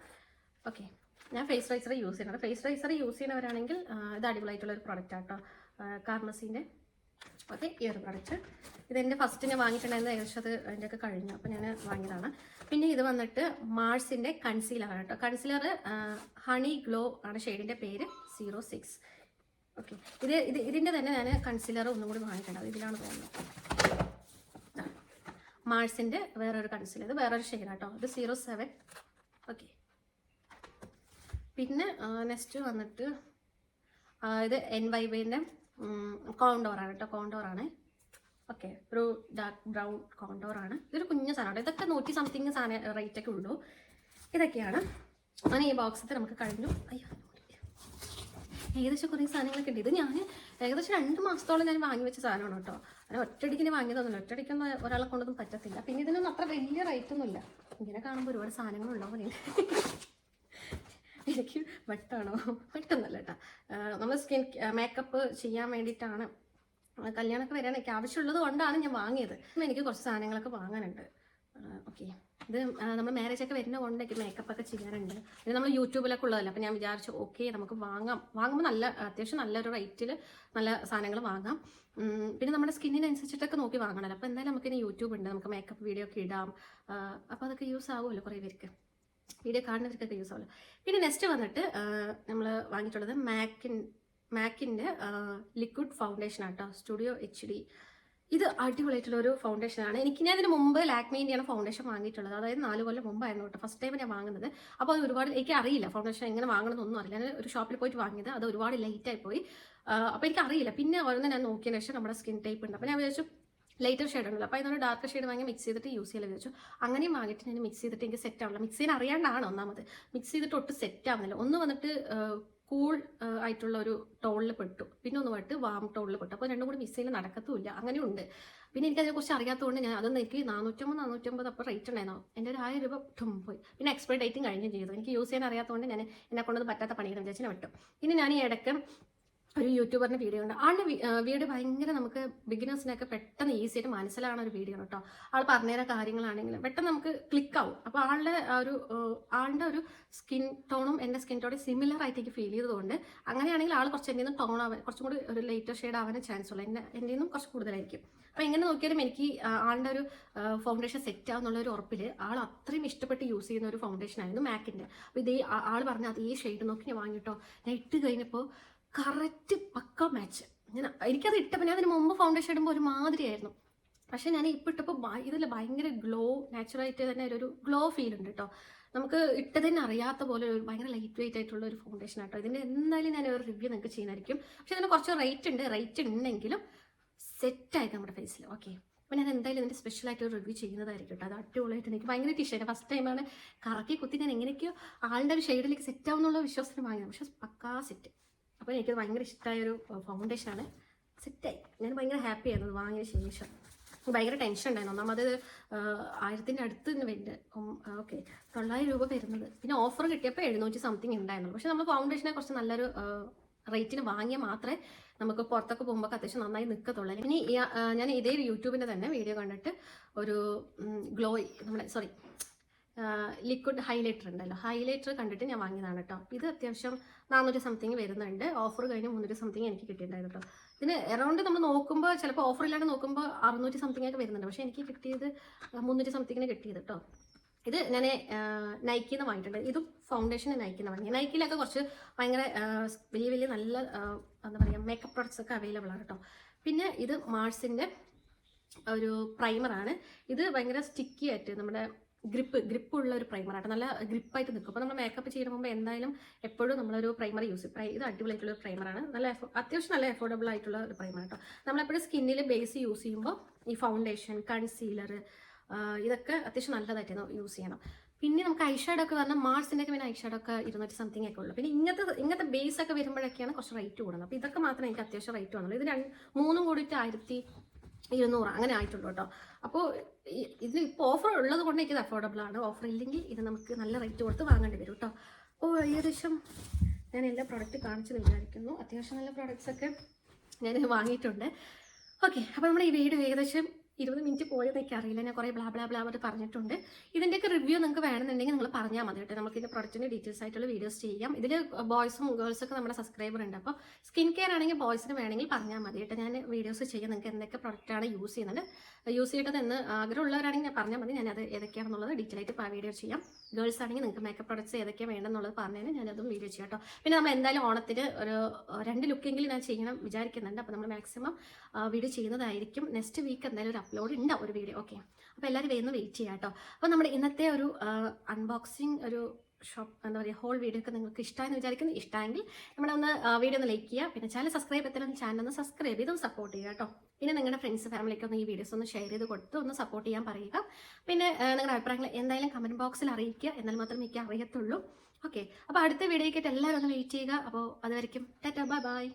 ഓക്കെ ഞാൻ ഫേസ് റൈസർ യൂസ് ചെയ്യുന്നത്. ഫേസ് റൈസർ യൂസ് ചെയ്യുന്നവരാണെങ്കിൽ ആ, ഇത് അടിപൊളിയായിട്ടുള്ള ഒരു പ്രൊഡക്റ്റ് ആട്ടോ കാർമസീന്റെ ഓക്കെ ഈ ഒരു പ്രൊഡക്റ്റ് എന്റെ ഫസ്റ്റ് ഞാൻ വാങ്ങിയിട്ടുണ്ടായിരുന്നു. ഏകദേശം അത് അതിന്റെ ഒക്കെ കഴിഞ്ഞു. അപ്പോൾ ഞാൻ വാങ്ങിയതാണ്. പിന്നെ ഇത് വന്നിട്ട് മാർസിന്റെ കൺസീലർ ആണ് കേട്ടോ. കൺസീലർ ഹണി ഗ്ലോ ആണ്. ഷെയ്ഡിന്റെ പേര് സീറോ സിക്സ് ഓക്കെ. ഇത് ഇത് ഇതിന്റെ തന്നെ ഞാൻ കൺസീലർ ഒന്നും കൂടി വാങ്ങിയിട്ടുണ്ട് അത് ഇതിലാണ് തോന്നുന്നത്. മാഴ്സിന്റെ വേറൊരു കൺസീലർ ഇത് വേറൊരു ഷെയ്ഡ് കേട്ടോ ഇത് സീറോ സെവൻ ഓക്കെ. പിന്നെ നെക്സ്റ്റ് വന്നിട്ട് ഇത് എൻ വൈബിന്റെ കോണ്ടോറാണ് കേട്ടോ കോണ്ടോറാണ് ഓക്കെ. ഒരു ഡാർക്ക് ബ്രൗൺ കോണ്ടോറാണ് ഇതൊരു കുഞ്ഞു സാധനമാണ് ഇതൊക്കെ നൂറ്റി സംതിങ് സാധനം റേറ്റ് ഒക്കെ ഉള്ളൂ. ഇതൊക്കെയാണ്. അങ്ങനെ ഈ ബോക്സത്തെ നമുക്ക് കഴിഞ്ഞു. അയ്യോ. ഏകദേശം കുറേ സാധനങ്ങളൊക്കെ ഉണ്ട്. ഇത് ഞാൻ ഏകദേശം രണ്ട് മാസത്തോളം ഞാൻ വാങ്ങി വെച്ച സാധനമാണ് കേട്ടോ. അങ്ങനെ ഒറ്റയടിക്കിന് വാങ്ങിയതൊന്നുമില്ല ഒറ്റയടിക്കൊന്നും ഒരാളെ കൊണ്ടൊന്നും പറ്റത്തില്ല. പിന്നെ ഇതിനൊന്നും അത്ര വലിയ റേറ്റ് ഒന്നുമില്ല ഇങ്ങനെ കാണുമ്പോൾ ഒരുപാട് സാധനങ്ങൾ ഉണ്ടാവും എനിക്ക് വട്ടാണോ? വട്ടൊന്നുമല്ല കേട്ടോ. നമ്മൾ സ്കിൻ മേക്കപ്പ് ചെയ്യാൻ വേണ്ടിയിട്ടാണ് കല്യാണമൊക്കെ വരാൻ എനിക്ക് ആവശ്യമുള്ളത് കൊണ്ടാണ് ഞാൻ വാങ്ങിയത്. എനിക്ക് കുറച്ച് സാധനങ്ങളൊക്കെ വാങ്ങാനുണ്ട്. ഓക്കെ ഇത് നമ്മൾ മാരേജ് ഒക്കെ വരുന്ന കൊണ്ടൊക്കെ മേക്കപ്പ് ഒക്കെ ചെയ്യാറുണ്ട് പിന്നെ നമ്മൾ യൂട്യൂബിലൊക്കെ ഉള്ളതല്ലേ അപ്പം ഞാൻ വിചാരിച്ചു ഓക്കെ നമുക്ക് വാങ്ങാം. വാങ്ങുമ്പോൾ നല്ല അത്യാവശ്യം നല്ലൊരു റേറ്റിൽ നല്ല സാധനങ്ങൾ വാങ്ങാം. പിന്നെ നമ്മുടെ സ്കിന്നിനനുസരിച്ചിട്ടൊക്കെ നോക്കി വാങ്ങണമല്ലോ അപ്പോൾ എന്തായാലും നമുക്കിനി യൂട്യൂബ് ഉണ്ട് നമുക്ക് മേക്കപ്പ് വീഡിയോ ഒക്കെ ഇടാം. അപ്പോൾ അതൊക്കെ യൂസ് ആവുമല്ലോ കുറേ പേർക്ക്. വീഡിയോ കാണുന്നവർക്കൊക്കെ യൂസ് ആവുമല്ലോ. പിന്നെ നെക്സ്റ്റ് വന്നിട്ട് നമ്മൾ വാങ്ങിയിട്ടുള്ളത് മാക്കിൻ മാക്കിന്റെ ലിക്വിഡ് ഫൗണ്ടേഷൻ ആട്ടോ. സ്റ്റുഡിയോ എച്ച് ഡി ഇത് അടിപൊളിയായിട്ടുള്ള ഒരു ഫൗണ്ടേഷൻ ആണ്. എനിക്ക് ഞാൻ ഇതിന് മുമ്പ് ലാക്മീന്റെയാണ് ഫൗണ്ടേഷൻ വാങ്ങിയിട്ടുള്ളത്. അതായത് നാല് കൊല്ലം മുമ്പായിരുന്നു കേട്ടോ. ഫസ്റ്റ് ടൈം ഞാൻ വാങ്ങുന്നത്. അപ്പോൾ അത് ഒരുപാട് എനിക്ക് അറിയില്ല ഫൗണ്ടേഷൻ എങ്ങനെ വാങ്ങണമെന്നൊന്നും അറിയില്ല. ഞാൻ ഒരു ഷോപ്പിൽ പോയിട്ട് വാങ്ങിയത്. അത് ഒരുപാട് ലേറ്റ് ആയി പോയി. അപ്പോൾ എനിക്ക് അറിയില്ല. പിന്നെ ഓരോന്ന് ഞാൻ നോക്കിയതിന് ശേഷം നമ്മുടെ സ്കിൻ ടൈപ്പ് ഉണ്ട്. അപ്പോൾ ഞാൻ വിചാരിച്ചു ലൈറ്റർ ഷെയ്ഡ് ഉണ്ടല്ലോ. അപ്പോൾ അതിനൊരു ഡാർക്ക് ഷെയ്ഡ് വാങ്ങി മിക്സ് ചെയ്തിട്ട് യൂസ് ചെയ്യാൻ വിചാരിച്ചു. അങ്ങനെയും വാങ്ങിയിട്ട് ഞാൻ മിക്സ് ചെയ്തിട്ട് എനിക്ക് സെറ്റ് ആവില്ല മിക്സ് ചെയ്യാൻ അറിയാണ്ടാണ് ഒന്നാമത്. മിക്സ് ചെയ്തിട്ട് ഒട്ടും സെറ്റ് ആവുന്നില്ല. ഒന്ന് വന്നിട്ട് കൂൾ ആയിട്ടുള്ള ഒരു ടോണിൽ പെട്ടു. പിന്നെ ഒന്ന് പോയിട്ട് വാം ടോണിൽ പെട്ടു. അപ്പോൾ രണ്ടും കൂടി മിസ് ചെയ്യാൻ നടക്കത്തുമില്ല. അങ്ങനെയുണ്ട്. പിന്നെ എനിക്ക് അതിനെക്കുറിച്ച് അറിയാത്തതുകൊണ്ട് ഞാൻ അതൊന്നും എനിക്ക് നാനൂറ്റമ്പത് നാനൂറ്റമ്പത് അപ്പോൾ റേറ്റ് ഉണ്ടായിരുന്നു. എന്റെ ഒരു ആയിരം രൂപ ടും പോയി. പിന്നെ എക്സ്പയർ ഡേറ്റും കഴിഞ്ഞും ചെയ്തു. എനിക്ക് യൂസ് ചെയ്യാൻ അറിയാത്തതുകൊണ്ട് ഞാൻ എന്നെ കൊണ്ടത് പറ്റാത്ത പണികൾ വിചാരിച്ചു വിട്ടു. പിന്നെ ഞാൻ ഈ ഇടയ്ക്ക് ഒരു യൂട്യൂബറിന്റെ വീഡിയോ ഉണ്ട് ആളുടെ വീഡിയോ ഭയങ്കര നമുക്ക് ബിഗിനേഴ്സിനൊക്കെ പെട്ടെന്ന് ഈസി ആയിട്ട് മനസ്സിലാവുന്ന ഒരു വീഡിയോ കേട്ടോ. ആൾ പറഞ്ഞുതരാൻ കാര്യങ്ങളാണെങ്കിലും പെട്ടെന്ന് നമുക്ക് ക്ലിക്ക് ആവും. അപ്പോൾ ആളുടെ ഒരു ആളുടെ ഒരു സ്കിൻ ടോണും എന്റെ സ്കിൻ ടോണും സിമിലർ ആയിട്ട് എനിക്ക് ഫീൽ ചെയ്തതുകൊണ്ട് അങ്ങനെയാണെങ്കിൽ ആൾ കുറച്ച് എന്റെ ടോൺ ആവാൻ കുറച്ചും കൂടി ഒരു ലൈറ്റർ ഷെയ്ഡ് ആവാൻ ചാൻസ് ഉള്ളൂ. എന്റെ എന്റെ നിന്നും കുറച്ച് കൂടുതലായിരിക്കും. അപ്പോൾ എങ്ങനെ നോക്കിയാലും എനിക്ക് ആളുടെ ഒരു ഫൗണ്ടേഷൻ സെറ്റ് ആവുന്നുള്ള ഒരു ഉറപ്പിൽ ആൾ അത്രയും ഇഷ്ടപ്പെട്ട് യൂസ് ചെയ്യുന്ന ഒരു ഫൗണ്ടേഷൻ ആയിരുന്നു മാക്കിന്റെ അപ്പോൾ ഇതേ ആൾ ആൾ പറഞ്ഞ ഈ ഷെയ്ഡ് നോക്കി ഞാൻ വാങ്ങിട്ടോ. ഞാൻ ഇട്ട് കഴിഞ്ഞപ്പോൾ കറക്റ്റ് പക്ക മാച്ച് ഞാൻ എനിക്കത് ഇട്ടപ്പോൾ ഞാൻ അതിന് മുമ്പ് ഫൗണ്ടേഷൻ ഇടുമ്പോൾ ഒരു മാതിരിയായിരുന്നു പക്ഷെ ഞാൻ ഇപ്പം ഇട്ടപ്പോൾ ഇതിൽ ഭയങ്കര ഗ്ലോ നാച്ചുറലായിട്ട് തന്നെ ഒരു ഗ്ലോ ഫീൽ ഉണ്ട് കേട്ടോ നമുക്ക് ഇട്ടതിന് അറിയാത്ത പോലെ ഒരു ഭയങ്കര ലൈറ്റ് വെയിറ്റ് ആയിട്ടുള്ള ഒരു ഫൗണ്ടേഷൻ ആട്ടോ ഇതിന്റെ എന്തായാലും ഞാൻ ഒരു റിവ്യൂ നിങ്ങൾക്ക് ചെയ്യുന്നതായിരിക്കും. പക്ഷെ ഇതിന് കുറച്ച് റേറ്റ് ഉണ്ട്. റേറ്റ് ഉണ്ടെങ്കിലും സെറ്റായി നമ്മുടെ ഫേസിൽ ഓക്കെ അപ്പോൾ ഞാൻ എന്തായാലും ഇതിന്റെ സ്പെഷ്യലായിട്ട് ഒരു റിവ്യൂ ചെയ്യുന്നതായിരിക്കും കേട്ടോ അത് അടിപൊളിയായിട്ട് എനിക്ക് ഭയങ്കര ഇഷ്ടമായി ഫസ്റ്റ് ടൈമാണ് കറക്കി കുത്തി ഞാൻ എങ്ങനെയൊക്കെയോ ആളുടെ ഒരു ഷെയ്ഡിലേക്ക് സെറ്റ് ആവുന്നുള്ള വിശ്വാസത്തിന് വാങ്ങിയത്. പക്ഷെ പക്കാ സെറ്റ് അപ്പോൾ എനിക്കത് ഭയങ്കര ഇഷ്ടമായ ഒരു ഫൗണ്ടേഷനാണ് സെറ്റായി. ഞാൻ ഭയങ്കര ഹാപ്പി ആയിരുന്നു വാങ്ങിയ ശേഷം. ഭയങ്കര ടെൻഷൻ ഉണ്ടായിരുന്നു. ഒന്നാമത് ആയിരത്തിന്റെ അടുത്ത് വരുന്നുണ്ട് ഓക്കെ തൊള്ളായിരം രൂപ വരുന്നത്. പിന്നെ ഓഫർ കിട്ടിയപ്പോൾ എഴുന്നൂറ്റി സംതിങ് ഉണ്ടായിരുന്നു. പക്ഷെ നമ്മൾ ഫൗണ്ടേഷനെ കുറച്ച് നല്ലൊരു റേറ്റിന് വാങ്ങിയ മാത്രമേ നമുക്ക് പുറത്തൊക്കെ പോകുമ്പോൾ അത്യാവശ്യം നന്നായി നിൽക്കത്തുള്ളൂ ഇനി ഞാൻ ഇതേ യൂട്യൂബിന്റെ തന്നെ വീഡിയോ കണ്ടിട്ട് ഒരു ഗ്ലോയ് നമ്മുടെ സോറി ലിക്വിഡ് ഹൈലൈറ്റർ ഉണ്ടല്ലോ. ഹൈലൈറ്റർ കണ്ടിട്ട് ഞാൻ വാങ്ങിയതാണ് കേട്ടോ ഇത് അത്യാവശ്യം നാനൂറ് സംതിങ് വരുന്നുണ്ട്. ഓഫർ കഴിഞ്ഞ് മുന്നൂറ് സംതിങ് എനിക്ക് കിട്ടിയിട്ടുണ്ടായിരുന്നു കേട്ടോ ഇതിന് എറൗണ്ട് നമ്മൾ നോക്കുമ്പോൾ ചിലപ്പോൾ ഓഫർ ഇല്ലാണ്ട് നോക്കുമ്പോൾ അറുന്നൂറ്റി സംതിങ് ഒക്കെ വരുന്നുണ്ട്. പക്ഷേ എനിക്ക് കിട്ടിയത് മുന്നൂറ്റി സംതിങ്ങിന് കിട്ടിയത് കേട്ടോ ഇത് ഞാൻ നൈക്കിന്ന് വാങ്ങിയിട്ടുണ്ട്. ഇതും ഫൗണ്ടേഷൻ നൈക്കിന്ന് വാങ്ങി നൈക്കിലൊക്കെ കുറച്ച് ഭയങ്കര വലിയ വലിയ നല്ല എന്താ പറയുക മേക്കപ്പ് പ്രോഡക്ട്സ് ഒക്കെ അവൈലബിൾ ആണ് കേട്ടോ പിന്നെ ഇത് മാർസിന്റെ ഒരു പ്രൈമറാണ് ഇത് ഭയങ്കര സ്റ്റിക്കി ആയിട്ട് നമ്മുടെ ഗ്രിപ്പ് ഗ്രിപ്പ് ഉള്ള ഒരു പ്രൈമറാണ് നല്ല ഗ്രിപ്പായിട്ട് നിൽക്കും അപ്പോൾ നമ്മൾ മേക്കപ്പ് ചെയ്യുന്ന മുമ്പ് എന്തായാലും എപ്പോഴും നമ്മളൊരു പ്രൈമർ യൂസ് ചെയ്യും. ഇത് അടിപൊളിയായിട്ടുള്ള ഒരു പ്രൈമറാണ് നല്ല അത്യാവശ്യം നല്ല അഫോർഡബിൾ ആയിട്ടുള്ള ഒരു പ്രൈമർ കേട്ടോ നമ്മളെപ്പോഴും സ്കിന്നിൽ ബേസ് യൂസ് ചെയ്യുമ്പോൾ ഈ ഫൗണ്ടേഷൻ കൺസീലർ ഇതൊക്കെ അത്യാവശ്യം നല്ലതായിട്ട് യൂസ് ചെയ്യണം. പിന്നെ നമുക്ക് ഐഷാഡോ ഒക്കെ പറഞ്ഞാൽ മാർസിന്റെ ഒക്കെ പിന്നെ ഐഷാഡോ ഒക്കെ ഇരുന്നൂറ്റി സംതിങ് ഒക്കെ ഉള്ളൂ. പിന്നെ ഇങ്ങനത്തെ ഇങ്ങനത്തെ ബേസ് ഒക്കെ വരുമ്പോഴൊക്കെയാണ് കുറച്ച് റേറ്റ് കൂടുന്നത്. അപ്പോൾ ഇതൊക്കെ മാത്രമേ എനിക്ക് അത്യാവശ്യം റേറ്റ് വന്നുള്ളൂ ഇത് രണ്ട് മൂന്നും കൂടിയിട്ട് ആയിരത്തി ഇരുന്നൂറ് അങ്ങനെ ആയിട്ടുള്ളൂ കേട്ടോ. അപ്പോൾ ഇത് ഇപ്പോൾ ഓഫർ ഉള്ളത് കൊണ്ട് എനിക്കിത് അഫോർഡബിൾ ആണ്. ഓഫർ ഇല്ലെങ്കിൽ ഇത് നമുക്ക് നല്ല റേറ്റ് കൊടുത്ത് വാങ്ങേണ്ടി വരും കേട്ടോ അപ്പോൾ ഏകദേശം ഞാൻ എല്ലാ പ്രോഡക്റ്റ് കാണിച്ച് വിചാരിക്കുന്നു. അത്യാവശ്യം നല്ല പ്രോഡക്റ്റ്സ് ഒക്കെ ഞാൻ വാങ്ങിയിട്ടുണ്ട്. ഓക്കെ അപ്പോൾ നമ്മുടെ ഈ വീഡിയോ ഏകദേശം ഇരുപത് മിനിറ്റ് പോയത് എനിക്ക് അറിയില്ല. ഞാൻ കുറേ ബ്ലാ ബ്ലാ ബ്ലാ പറഞ്ഞിട്ടുണ്ട്. ഇതിന്റെയൊക്കെ റിവ്യൂ നിങ്ങൾക്ക് വേണമെന്നുണ്ടെങ്കിൽ നിങ്ങൾ പറഞ്ഞാൽ മതി കേട്ടോ. നമുക്ക് ഇതിന്റെ പ്രൊഡക്റ്റിന്റെ ഡീറ്റെയിൽസ് ആയിട്ടുള്ള വീഡിയോസ് ചെയ്യാം. ഇതിൽ ബോയ്സും ഗേൾസൊക്കെ നമ്മുടെ സബ്സ്ക്രൈബർ ഉണ്ട്. അപ്പോൾ സ്കിൻ കെയർ ആണെങ്കിൽ ബോയ്സിന് വേണമെങ്കിൽ പറഞ്ഞാൽ മതി കേട്ടോ. ഞാൻ വീഡിയോസ് ചെയ്യാം. നിങ്ങൾക്ക് എന്തൊക്കെ പ്രൊഡക്റ്റാണ് യൂസ് ചെയ്യുന്നത്. യൂസ് ചെയ്യേണ്ടത് എന്ന് ആഗ്രഹമുള്ളവരാണെങ്കിൽ ഞാൻ പറഞ്ഞാൽ മതി. ഞാനത് ഏതൊക്കെയാണെന്നുള്ളത് ഡീറ്റെയിൽ ആയിട്ട് ഇപ്പോൾ വീഡിയോ ചെയ്യാം. ഗേൾസ് ആണെങ്കിൽ നിങ്ങൾക്ക് മേക്കപ്പ് പ്രൊഡക്ട്സ് ഏതൊക്കെയാണ് വേണ്ടെന്നുള്ളത് പറഞ്ഞതിന് ഞാനതും വീഡിയോ ചെയ്യാം കേട്ടോ പിന്നെ നമ്മൾ എന്തായാലും ഓണത്തിന് ഒരു രണ്ട് ലുക്കെങ്കിലും ഞാൻ ചെയ്യണം വിചാരിക്കുന്നുണ്ട്. അപ്പോൾ നമ്മൾ മാക്സിമം വീഡിയോ ചെയ്യുന്നതായിരിക്കും. നെക്സ്റ്റ് വീക്ക് എന്തായാലും ഒരു അപ്ലോഡ് ഉണ്ടാവും ഒരു വീഡിയോ ഓക്കെ അപ്പോൾ എല്ലാവരും വേഗം വെയിറ്റ് ചെയ്യാം കേട്ടോ അപ്പോൾ നമ്മുടെ ഇന്നത്തെ ഒരു അൺബോക്സിങ് ഒരു ഷോപ്പ് എന്താ പറയുക ഹോൾ വീഡിയോ ഒക്കെ നിങ്ങൾക്ക് ഇഷ്ടമായെന്ന് വിചാരിക്കുന്നു. ഇഷ്ടമെങ്കിൽ നമ്മുടെ ഒന്ന് വീഡിയോ ഒന്ന് ലൈക്ക് ചെയ്യുക. പിന്നെ ചാനൽ സബ്സ്ക്രൈബ് എത്തലും ചാനൽ ഒന്ന് സബ്സ്ക്രൈബ് ചെയ്ത് സപ്പോർട്ട് ചെയ്യുക കേട്ടോ. പിന്നെ നിങ്ങളുടെ ഫ്രണ്ട്സ് ഫാമിലിക്ക് ഒന്ന് ഈ വീഡിയോസ് ഒന്ന് ഷെയർ ചെയ്ത് കൊടുത്ത് ഒന്ന് സപ്പോർട്ട് ചെയ്യാൻ പറയുക. പിന്നെ നിങ്ങളുടെ അഭിപ്രായങ്ങൾ എന്തായാലും കമന്റ് ബോക്സിൽ അറിയിക്കുക. എന്നാൽ മാത്രമേ എനിക്ക് അറിയത്തുള്ളൂ. ഓക്കെ അപ്പോൾ അടുത്ത വീഡിയോയ്ക്കായിട്ട് എല്ലാവരും ഒന്ന് വെയിറ്റ് ചെയ്യുക. അപ്പോൾ അതുവരെയും ടാറ്റ ബൈ ബൈ